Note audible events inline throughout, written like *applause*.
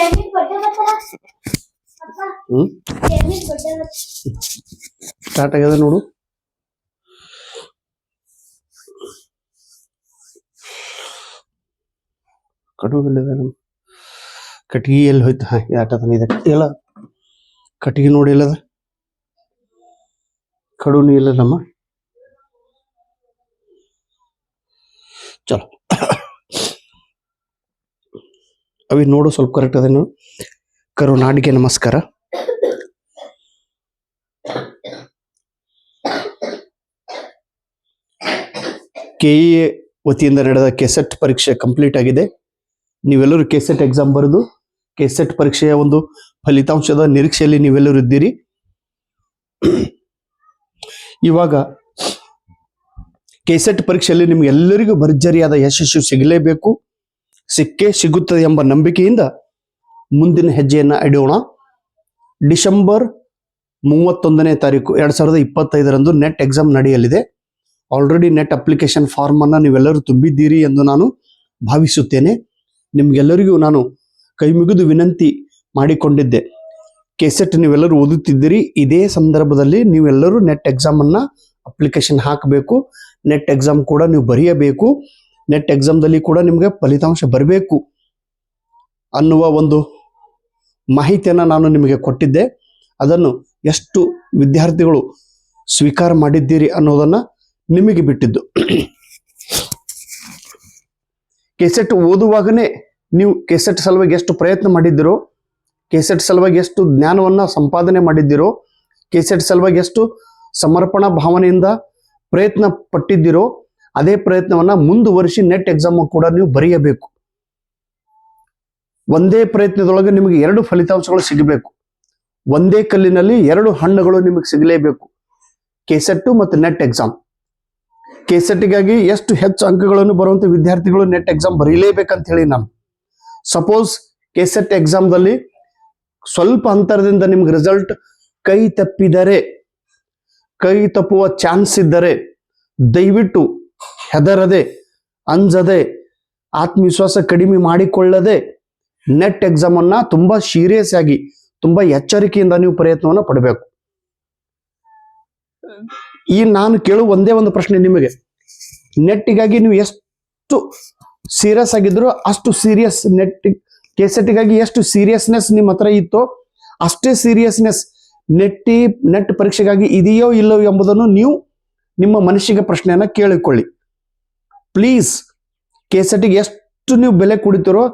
ಬರ್ತಾರ ಸ್ಟಾರ್ಟ್ ಆಗ್ಯದ ನೋಡು. ಕಡು ನಮ್ಮ ಕಟ್ಗಿ ಎಲ್ಲಿ ಹೋಯ್ತು? ಹಾ ಆಟ ತಂದಿದೆ ಇಲ್ಲ ಕಟ್ಗಿ ನೋಡಿ ಇಲ್ಲದ ಕಡುನು ಇಲ್ಲ ನಮ್ಮ. ಅವಿ ನೋಡು ಸ್ವಲ್ಪ ಕರೆಕ್ಟ್ ಅದೇನು. ಕರುನಾಡಿಗೆ ನಮಸ್ಕಾರ. ಕೆಇಎ ವತಿಯಿಂದ ನಡೆದ ಕೆಸೆಟ್ ಪರೀಕ್ಷೆ ಕಂಪ್ಲೀಟ್ ಆಗಿದೆ. ನೀವೆಲ್ಲರೂ ಕೆಸೆಟ್ ಎಕ್ಸಾಮ್ ಬರೆದು ಕೆಸೆಟ್ ಪರೀಕ್ಷೆಯ ಒಂದು ಫಲಿತಾಂಶದ ನಿರೀಕ್ಷೆಯಲ್ಲಿ ನೀವೆಲ್ಲರೂ ಇದ್ದೀರಿ. ಇವಾಗ ಕೆಸೆಟ್ ಪರೀಕ್ಷೆಯಲ್ಲಿ ನಿಮ್ಗೆಲ್ಲರಿಗೂ ಭರ್ಜರಿಯಾದ ಯಶಸ್ಸು ಸಿಗಲೇಬೇಕು. ಸಿಕ್ಕೇ ಸಿಗುತ್ತದೆ ಎಂಬ ನಂಬಿಕೆಯಿಂದ ಮುಂದಿನ ಹೆಜ್ಜೆಯನ್ನು ಇಡೋಣ ಡಿಸೆಂಬರ್ ಮೂವತ್ತೊಂದನೇ ತಾರೀಕು ಎರಡು ಸಾವಿರದ ಇಪ್ಪತ್ತೈದರಂದು ನೆಟ್ ಎಕ್ಸಾಮ್ ನಡೆಯಲಿದೆ. ಆಲ್ರೆಡಿ ನೆಟ್ ಅಪ್ಲಿಕೇಶನ್ ಫಾರ್ಮ್ ಅನ್ನ ನೀವೆಲ್ಲರೂ ತುಂಬಿದ್ದೀರಿ ಎಂದು ನಾನು ಭಾವಿಸುತ್ತೇನೆ. ನಿಮ್ಗೆಲ್ಲರಿಗೂ ನಾನು ಕೈ ಮುಗಿದು ವಿನಂತಿ ಮಾಡಿಕೊಂಡಿದ್ದೆ. ಕೆಸೆಟ್ ನೀವೆಲ್ಲರೂ ಓದುತ್ತಿದ್ದೀರಿ. ಇದೇ ಸಂದರ್ಭದಲ್ಲಿ ನೀವೆಲ್ಲರೂ ನೆಟ್ ಎಕ್ಸಾಮನ್ನು ಅಪ್ಲಿಕೇಶನ್ ಹಾಕಬೇಕು. ನೆಟ್ ಎಕ್ಸಾಮ್ ಕೂಡ ನೀವು ಬರೆಯಬೇಕು. ನೆಟ್ ಎಕ್ಸಾಮ್ದಲ್ಲಿ ಕೂಡ ನಿಮಗೆ ಫಲಿತಾಂಶ ಬರಬೇಕು ಅನ್ನುವ ಒಂದು ಮಾಹಿತಿಯನ್ನು ನಾನು ನಿಮಗೆ ಕೊಟ್ಟಿದ್ದೆ. ಅದನ್ನು ಎಷ್ಟು ವಿದ್ಯಾರ್ಥಿಗಳು ಸ್ವೀಕಾರ ಮಾಡಿದ್ದೀರಿ ಅನ್ನೋದನ್ನ ನಿಮಗೆ ಬಿಟ್ಟಿದ್ದು. ಕೆಸೆಟ್ ಓದುವಾಗನೇ ನೀವು ಕೆಸೆಟ್ ಸಲುವಾಗಿ ಎಷ್ಟು ಪ್ರಯತ್ನ ಮಾಡಿದ್ದೀರೋ ಕೆಸೆಟ್ ಸಲುವಾಗಿ ಎಷ್ಟು ಜ್ಞಾನವನ್ನ ಸಂಪಾದನೆ ಮಾಡಿದ್ದೀರೋ ಕೆಸೆಟ್ ಸಲುವಾಗಿ ಎಷ್ಟು ಸಮರ್ಪಣಾ ಭಾವನೆಯಿಂದ ಪ್ರಯತ್ನ ಪಟ್ಟಿದ್ದೀರೋ ಅದೇ ಪ್ರಯತ್ನವನ್ನ ಮುಂದುವರಿಸಿ ನೆಟ್ ಎಕ್ಸಾಮ್ ಕೂಡ ನೀವು ಬರೆಯಬೇಕು. ಒಂದೇ ಪ್ರಯತ್ನದೊಳಗೆ ನಿಮಗೆ ಎರಡು ಫಲಿತಾಂಶಗಳು ಸಿಗಬೇಕು. ಒಂದೇ ಕಲ್ಲಿನಲ್ಲಿ ಎರಡು ಹಣ್ಣುಗಳು ನಿಮಗೆ ಸಿಗಲೇಬೇಕು. ಕೆಸೆಟ್ಟು ಮತ್ತು ನೆಟ್ ಎಕ್ಸಾಮ್ ಕೆಸೆಟ್ಗಾಗಿ ಎಷ್ಟು ಹೆಚ್ಚು ಅಂಕಗಳನ್ನು ಬರುವಂತ ವಿದ್ಯಾರ್ಥಿಗಳು ನೆಟ್ ಎಕ್ಸಾಮ್ ಬರೀಲೇಬೇಕಂತ ಹೇಳಿ ನಾನು ಸಪೋಸ್ ಕೆಸೆಟ್ ಎಕ್ಸಾಮ್ದಲ್ಲಿ ಸ್ವಲ್ಪ ಅಂತರದಿಂದ ನಿಮ್ಗೆ ರಿಸಲ್ಟ್ ಕೈ ತಪ್ಪಿದರೆ, ಕೈ ತಪ್ಪುವ ಚಾನ್ಸ್ ಇದ್ದರೆ, ದಯವಿಟ್ಟು ಹೆದರದೆ, ಅಂಜದೆ, ಆತ್ಮವಿಶ್ವಾಸ ಕಡಿಮೆ ಮಾಡಿಕೊಳ್ಳದೆ ನೆಟ್ ಎಕ್ಸಾಮ್ ಅನ್ನ ತುಂಬಾ ಸೀರಿಯಸ್ ಆಗಿ, ತುಂಬಾ ಎಚ್ಚರಿಕೆಯಿಂದ ನೀವು ಪ್ರಯತ್ನವನ್ನು ಪಡಬೇಕು. ಈ ನಾನು ಕೇಳುವ ಒಂದೇ ಒಂದು ಪ್ರಶ್ನೆ ನಿಮಗೆ. ನೆಟ್ಟಿಗಾಗಿ ನೀವು ಎಷ್ಟು ಸೀರಿಯಸ್ ಆಗಿದ್ರು ಅಷ್ಟು ಸೀರಿಯಸ್ ನೆಟ್ ಕೆಸೆಟ್ಗಾಗಿ ಎಷ್ಟು ಸೀರಿಯಸ್ನೆಸ್ ನಿಮ್ಮ ಹತ್ರ ಇತ್ತೋ ಅಷ್ಟೇ ಸೀರಿಯಸ್ನೆಸ್ ನೆಟ್ಟಿ, ನೆಟ್ ಪರೀಕ್ಷೆಗಾಗಿ ಇದೆಯೋ ಇಲ್ಲವೋ ಎಂಬುದನ್ನು ನೀವು ನಿಮ್ಮ ಮನಸ್ಸಿಗೆ ಪ್ರಶ್ನೆಯನ್ನ ಕೇಳಿಕೊಳ್ಳಿ. ಪ್ಲೀಸ್ ಕೆಸೆಟ್ಗೆ ಎಷ್ಟು ನೀವು ಬೆಲೆ ಕೊಡ್ತೀರೋ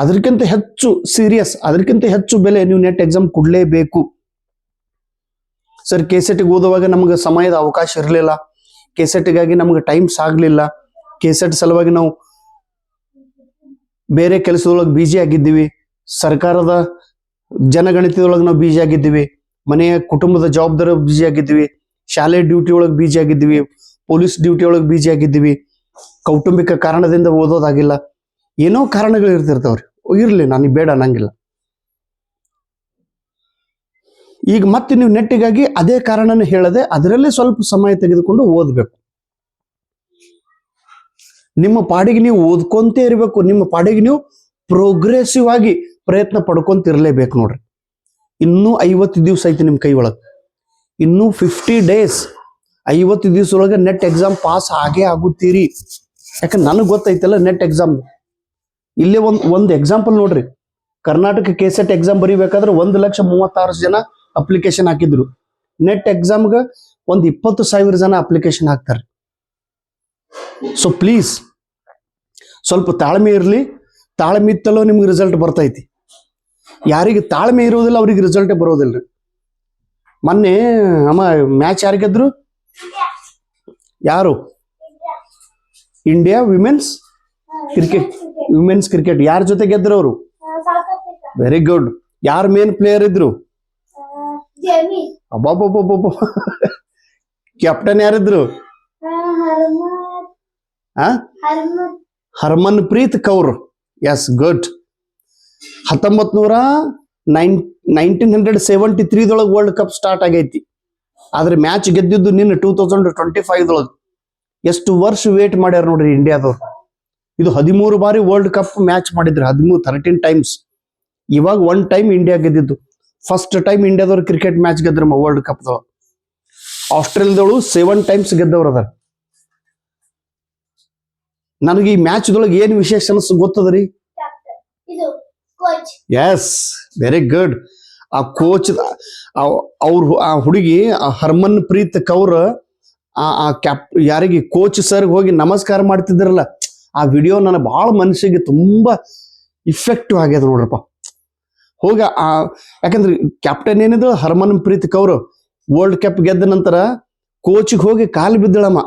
ಅದಕ್ಕಿಂತ ಹೆಚ್ಚು ಸೀರಿಯಸ್ ಅದಕ್ಕಿಂತ ಹೆಚ್ಚು ಬೆಲೆ ನೀವು ನೆಟ್ ಎಕ್ಸಾಮ್ ಕೊಡಲೇಬೇಕು. ಸರ್ ಕೆಸೆಟ್ಗೆ ಓದುವಾಗ ನಮಗೆ ಸಮಯದ ಅವಕಾಶ ಇರಲಿಲ್ಲ. ಕೆಸೆಟ್ಗಾಗಿ ನಮಗೆ ಟೈಮ್ ಸಾಗಲಿಲ್ಲ. ಕೆಸೆಟ್ ಸಲುವಾಗಿ ನಾವು ಬೇರೆ ಕೆಲಸದೊಳಗೆ ಬಿಜಿ ಆಗಿದ್ದೀವಿ. ಸರ್ಕಾರದ ಜನಗಣತಿಯೊಳಗೆ ನಾವು ಬಿಜಿ ಆಗಿದ್ದೀವಿ. ಮನೆಯ ಕುಟುಂಬದ ಜವಾಬ್ದಾರಿ ಬಿಜಿ ಆಗಿದ್ದೀವಿ. ಶಾಲೆ ಡ್ಯೂಟಿ ಒಳಗೆ ಬಿಜಿ ಆಗಿದ್ದೀವಿ. ಪೊಲೀಸ್ ಡ್ಯೂಟಿ ಒಳಗೆ ಬಿಜಿ ಆಗಿದ್ದೀವಿ. ಕೌಟುಂಬಿಕ ಕಾರಣದಿಂದ ಓದೋದಾಗಿಲ್ಲ. ಏನೋ ಕಾರಣಗಳು ಇರ್ತಿರ್ತಾವ್ರಿ. ಇರ್ಲಿ, ನನಗೆ ಬೇಡ ಅನ್ನಂಗಿಲ್ಲ. ಈಗ ಮತ್ತೆ ನೀವು ನೆಟ್ಟಿಗಾಗಿ ಅದೇ ಕಾರಣನ ಹೇಳದೆ ಅದರಲ್ಲೇ ಸ್ವಲ್ಪ ಸಮಯ ತೆಗೆದುಕೊಂಡು ಓದಬೇಕು. ನಿಮ್ಮ ಪಾಡಿಗೆ ನೀವು ಓದ್ಕೊಂತೇ ಇರಬೇಕು. ನಿಮ್ಮ ಪಾಡಿಗೆ ನೀವು ಪ್ರೋಗ್ರೆಸಿವ್ ಆಗಿ ಪ್ರಯತ್ನ ಪಡ್ಕೊಂತ ಇರಲೇಬೇಕು ನೋಡ್ರಿ. ಇನ್ನೂ ಐವತ್ತು ದಿವಸ ಐತಿ ನಿಮ್ಮ ಕೈ ಒಳಗೆ. ಇನ್ನೂ ಫಿಫ್ಟಿ ಡೇಸ್ ಐವತ್ತು ದಿವಸ ಒಳಗೆ ನೆಟ್ ಎಕ್ಸಾಮ್ ಪಾಸ್ ಆಗೇ ಆಗುತ್ತೀರಿ. ಯಾಕಂದ್ರೆ ನನಗೆ ಗೊತ್ತೈತಲ್ಲ ನೆಟ್ ಎಕ್ಸಾಮ್ ಇಲ್ಲೇ ಒಂದು ಒಂದು ಎಕ್ಸಾಂಪಲ್ ನೋಡ್ರಿ. ಕರ್ನಾಟಕ ಕೆ ಸೆಟ್ ಎಕ್ಸಾಮ್ ಬರೀಬೇಕಾದ್ರೆ ಒಂದು ಲಕ್ಷ ಮೂವತ್ತಾರು ಜನ ಅಪ್ಲಿಕೇಶನ್ ಹಾಕಿದ್ರು. ನೆಟ್ ಎಕ್ಸಾಮ್ಗೆ ಒಂದು ಇಪ್ಪತ್ತು ಸಾವಿರ ಜನ ಅಪ್ಲಿಕೇಶನ್ ಹಾಕ್ತಾರೆ. ಸೊ ಪ್ಲೀಸ್ ಸ್ವಲ್ಪ ತಾಳ್ಮೆ ಇರಲಿ. ತಾಳ್ಮೆ ಇತ್ತಲ್ಲೋ ನಿಮ್ಗೆ ರಿಸಲ್ಟ್ ಬರ್ತೈತಿ. ಯಾರಿಗೆ ತಾಳ್ಮೆ ಇರೋದಿಲ್ಲ ಅವ್ರಿಗೆ ರಿಸಲ್ಟೇ ಬರೋದಿಲ್ರಿ. ಮೊನ್ನೆ ಅಮ್ಮ ಮ್ಯಾಚ್ ಯಾರಿಗೆದ್ರು ಯಾರು? India women's cricket women's cricket ಯಾರ ಜೊತೆ ಗೆದ್ರು ಅವರು? ವೆರಿ ಗುಡ್ ಯಾರು ಮೇನ್ ಪ್ಲೇಯರ್ ಇದ್ರು? ಅಬ್ಬಬ್ಬಬ್ಬಬ್ಬ. ಕ್ಯಾಪ್ಟನ್ ಯಾರಿದ್ರು? Harmanpreet Kaur. Yes good ಹತ್ತೊಂಬತ್ ನೂರ ನೈನ್ ನೈನ್ಟೀನ್ ಹಂಡ್ರೆಡ್ ಸೆವೆಂಟಿ ತ್ರೀದೊಳಗೆ ವರ್ಲ್ಡ್ ಕಪ್ ಸ್ಟಾರ್ಟ್ ಆಗೈತಿ. ಆದ್ರೆ ಮ್ಯಾಚ್ ಗೆದ್ದಿದ್ದು ನಿನ್ನೆ ಟೂ ತೌಸಂಡ್ ಟ್ವೆಂಟಿ ಫೈವ್ದೊಳಗೆ ಎಷ್ಟು ವರ್ಷ ವೇಟ್ ಮಾಡ್ಯಾರ ನೋಡ್ರಿ ಇಂಡಿಯಾದವ್ರು. ಇದು ಹದಿಮೂರು ಬಾರಿ ವರ್ಲ್ಡ್ ಕಪ್ ಮ್ಯಾಚ್ ಮಾಡಿದ್ರು, ಹದಿಮೂರು ಥರ್ಟೀನ್ ಟೈಮ್ಸ್ ಇವಾಗ ಒನ್ ಟೈಮ್ ಇಂಡಿಯಾ ಗೆದ್ದಿದ್ದು. ಫಸ್ಟ್ ಟೈಮ್ ಇಂಡಿಯಾದವ್ರು ಕ್ರಿಕೆಟ್ ಮ್ಯಾಚ್ ಗೆದ್ರಮ್ಮ ವರ್ಲ್ಡ್ ಕಪ್ದವ್ರು ಆಸ್ಟ್ರೇಲಿಯಾದವಳು ಸೆವೆನ್ ಟೈಮ್ಸ್ ಗೆದ್ದವ್ರು ಅದಾರ. ನನಗೆ ಈ ಮ್ಯಾಚ್ದೊಳಗೆ ಏನು ವಿಶೇಷ ಅನಿಸ್ ಗೊತ್ತದ್ರಿ? ಎಸ್ ವೆರಿ ಗುಡ್ ಆ ಕೋಚ್ ಅವ್ರ ಆ ಹುಡುಗಿ, ಆ ಹರ್ಮನ್ ಪ್ರೀತ್ ಕೌರ್ ಆ ಆ ಕ್ಯಾಪ್ ಯಾರಿಗೆ ಕೋಚ್ ಸರ್ಗೆ ಹೋಗಿ ನಮಸ್ಕಾರ ಮಾಡ್ತಿದ್ರಲ್ಲ, ಆ ವಿಡಿಯೋ ನನ್ನ ಭಾಳ ಮನಸ್ಸಿಗೆ ತುಂಬ ಇಫೆಕ್ಟಿವ್ ಆಗ್ಯದ ನೋಡ್ರಪ್ಪ. ಹೋಗ, ಆ, ಯಾಕಂದ್ರೆ ಕ್ಯಾಪ್ಟನ್ ಏನಿದ್ರು Harmanpreet Kaur. World cup ಗೆದ್ದ ನಂತರ ಕೋಚಿಗೆ ಹೋಗಿ ಕಾಲು ಬಿದ್ದಳಮ್ಮ.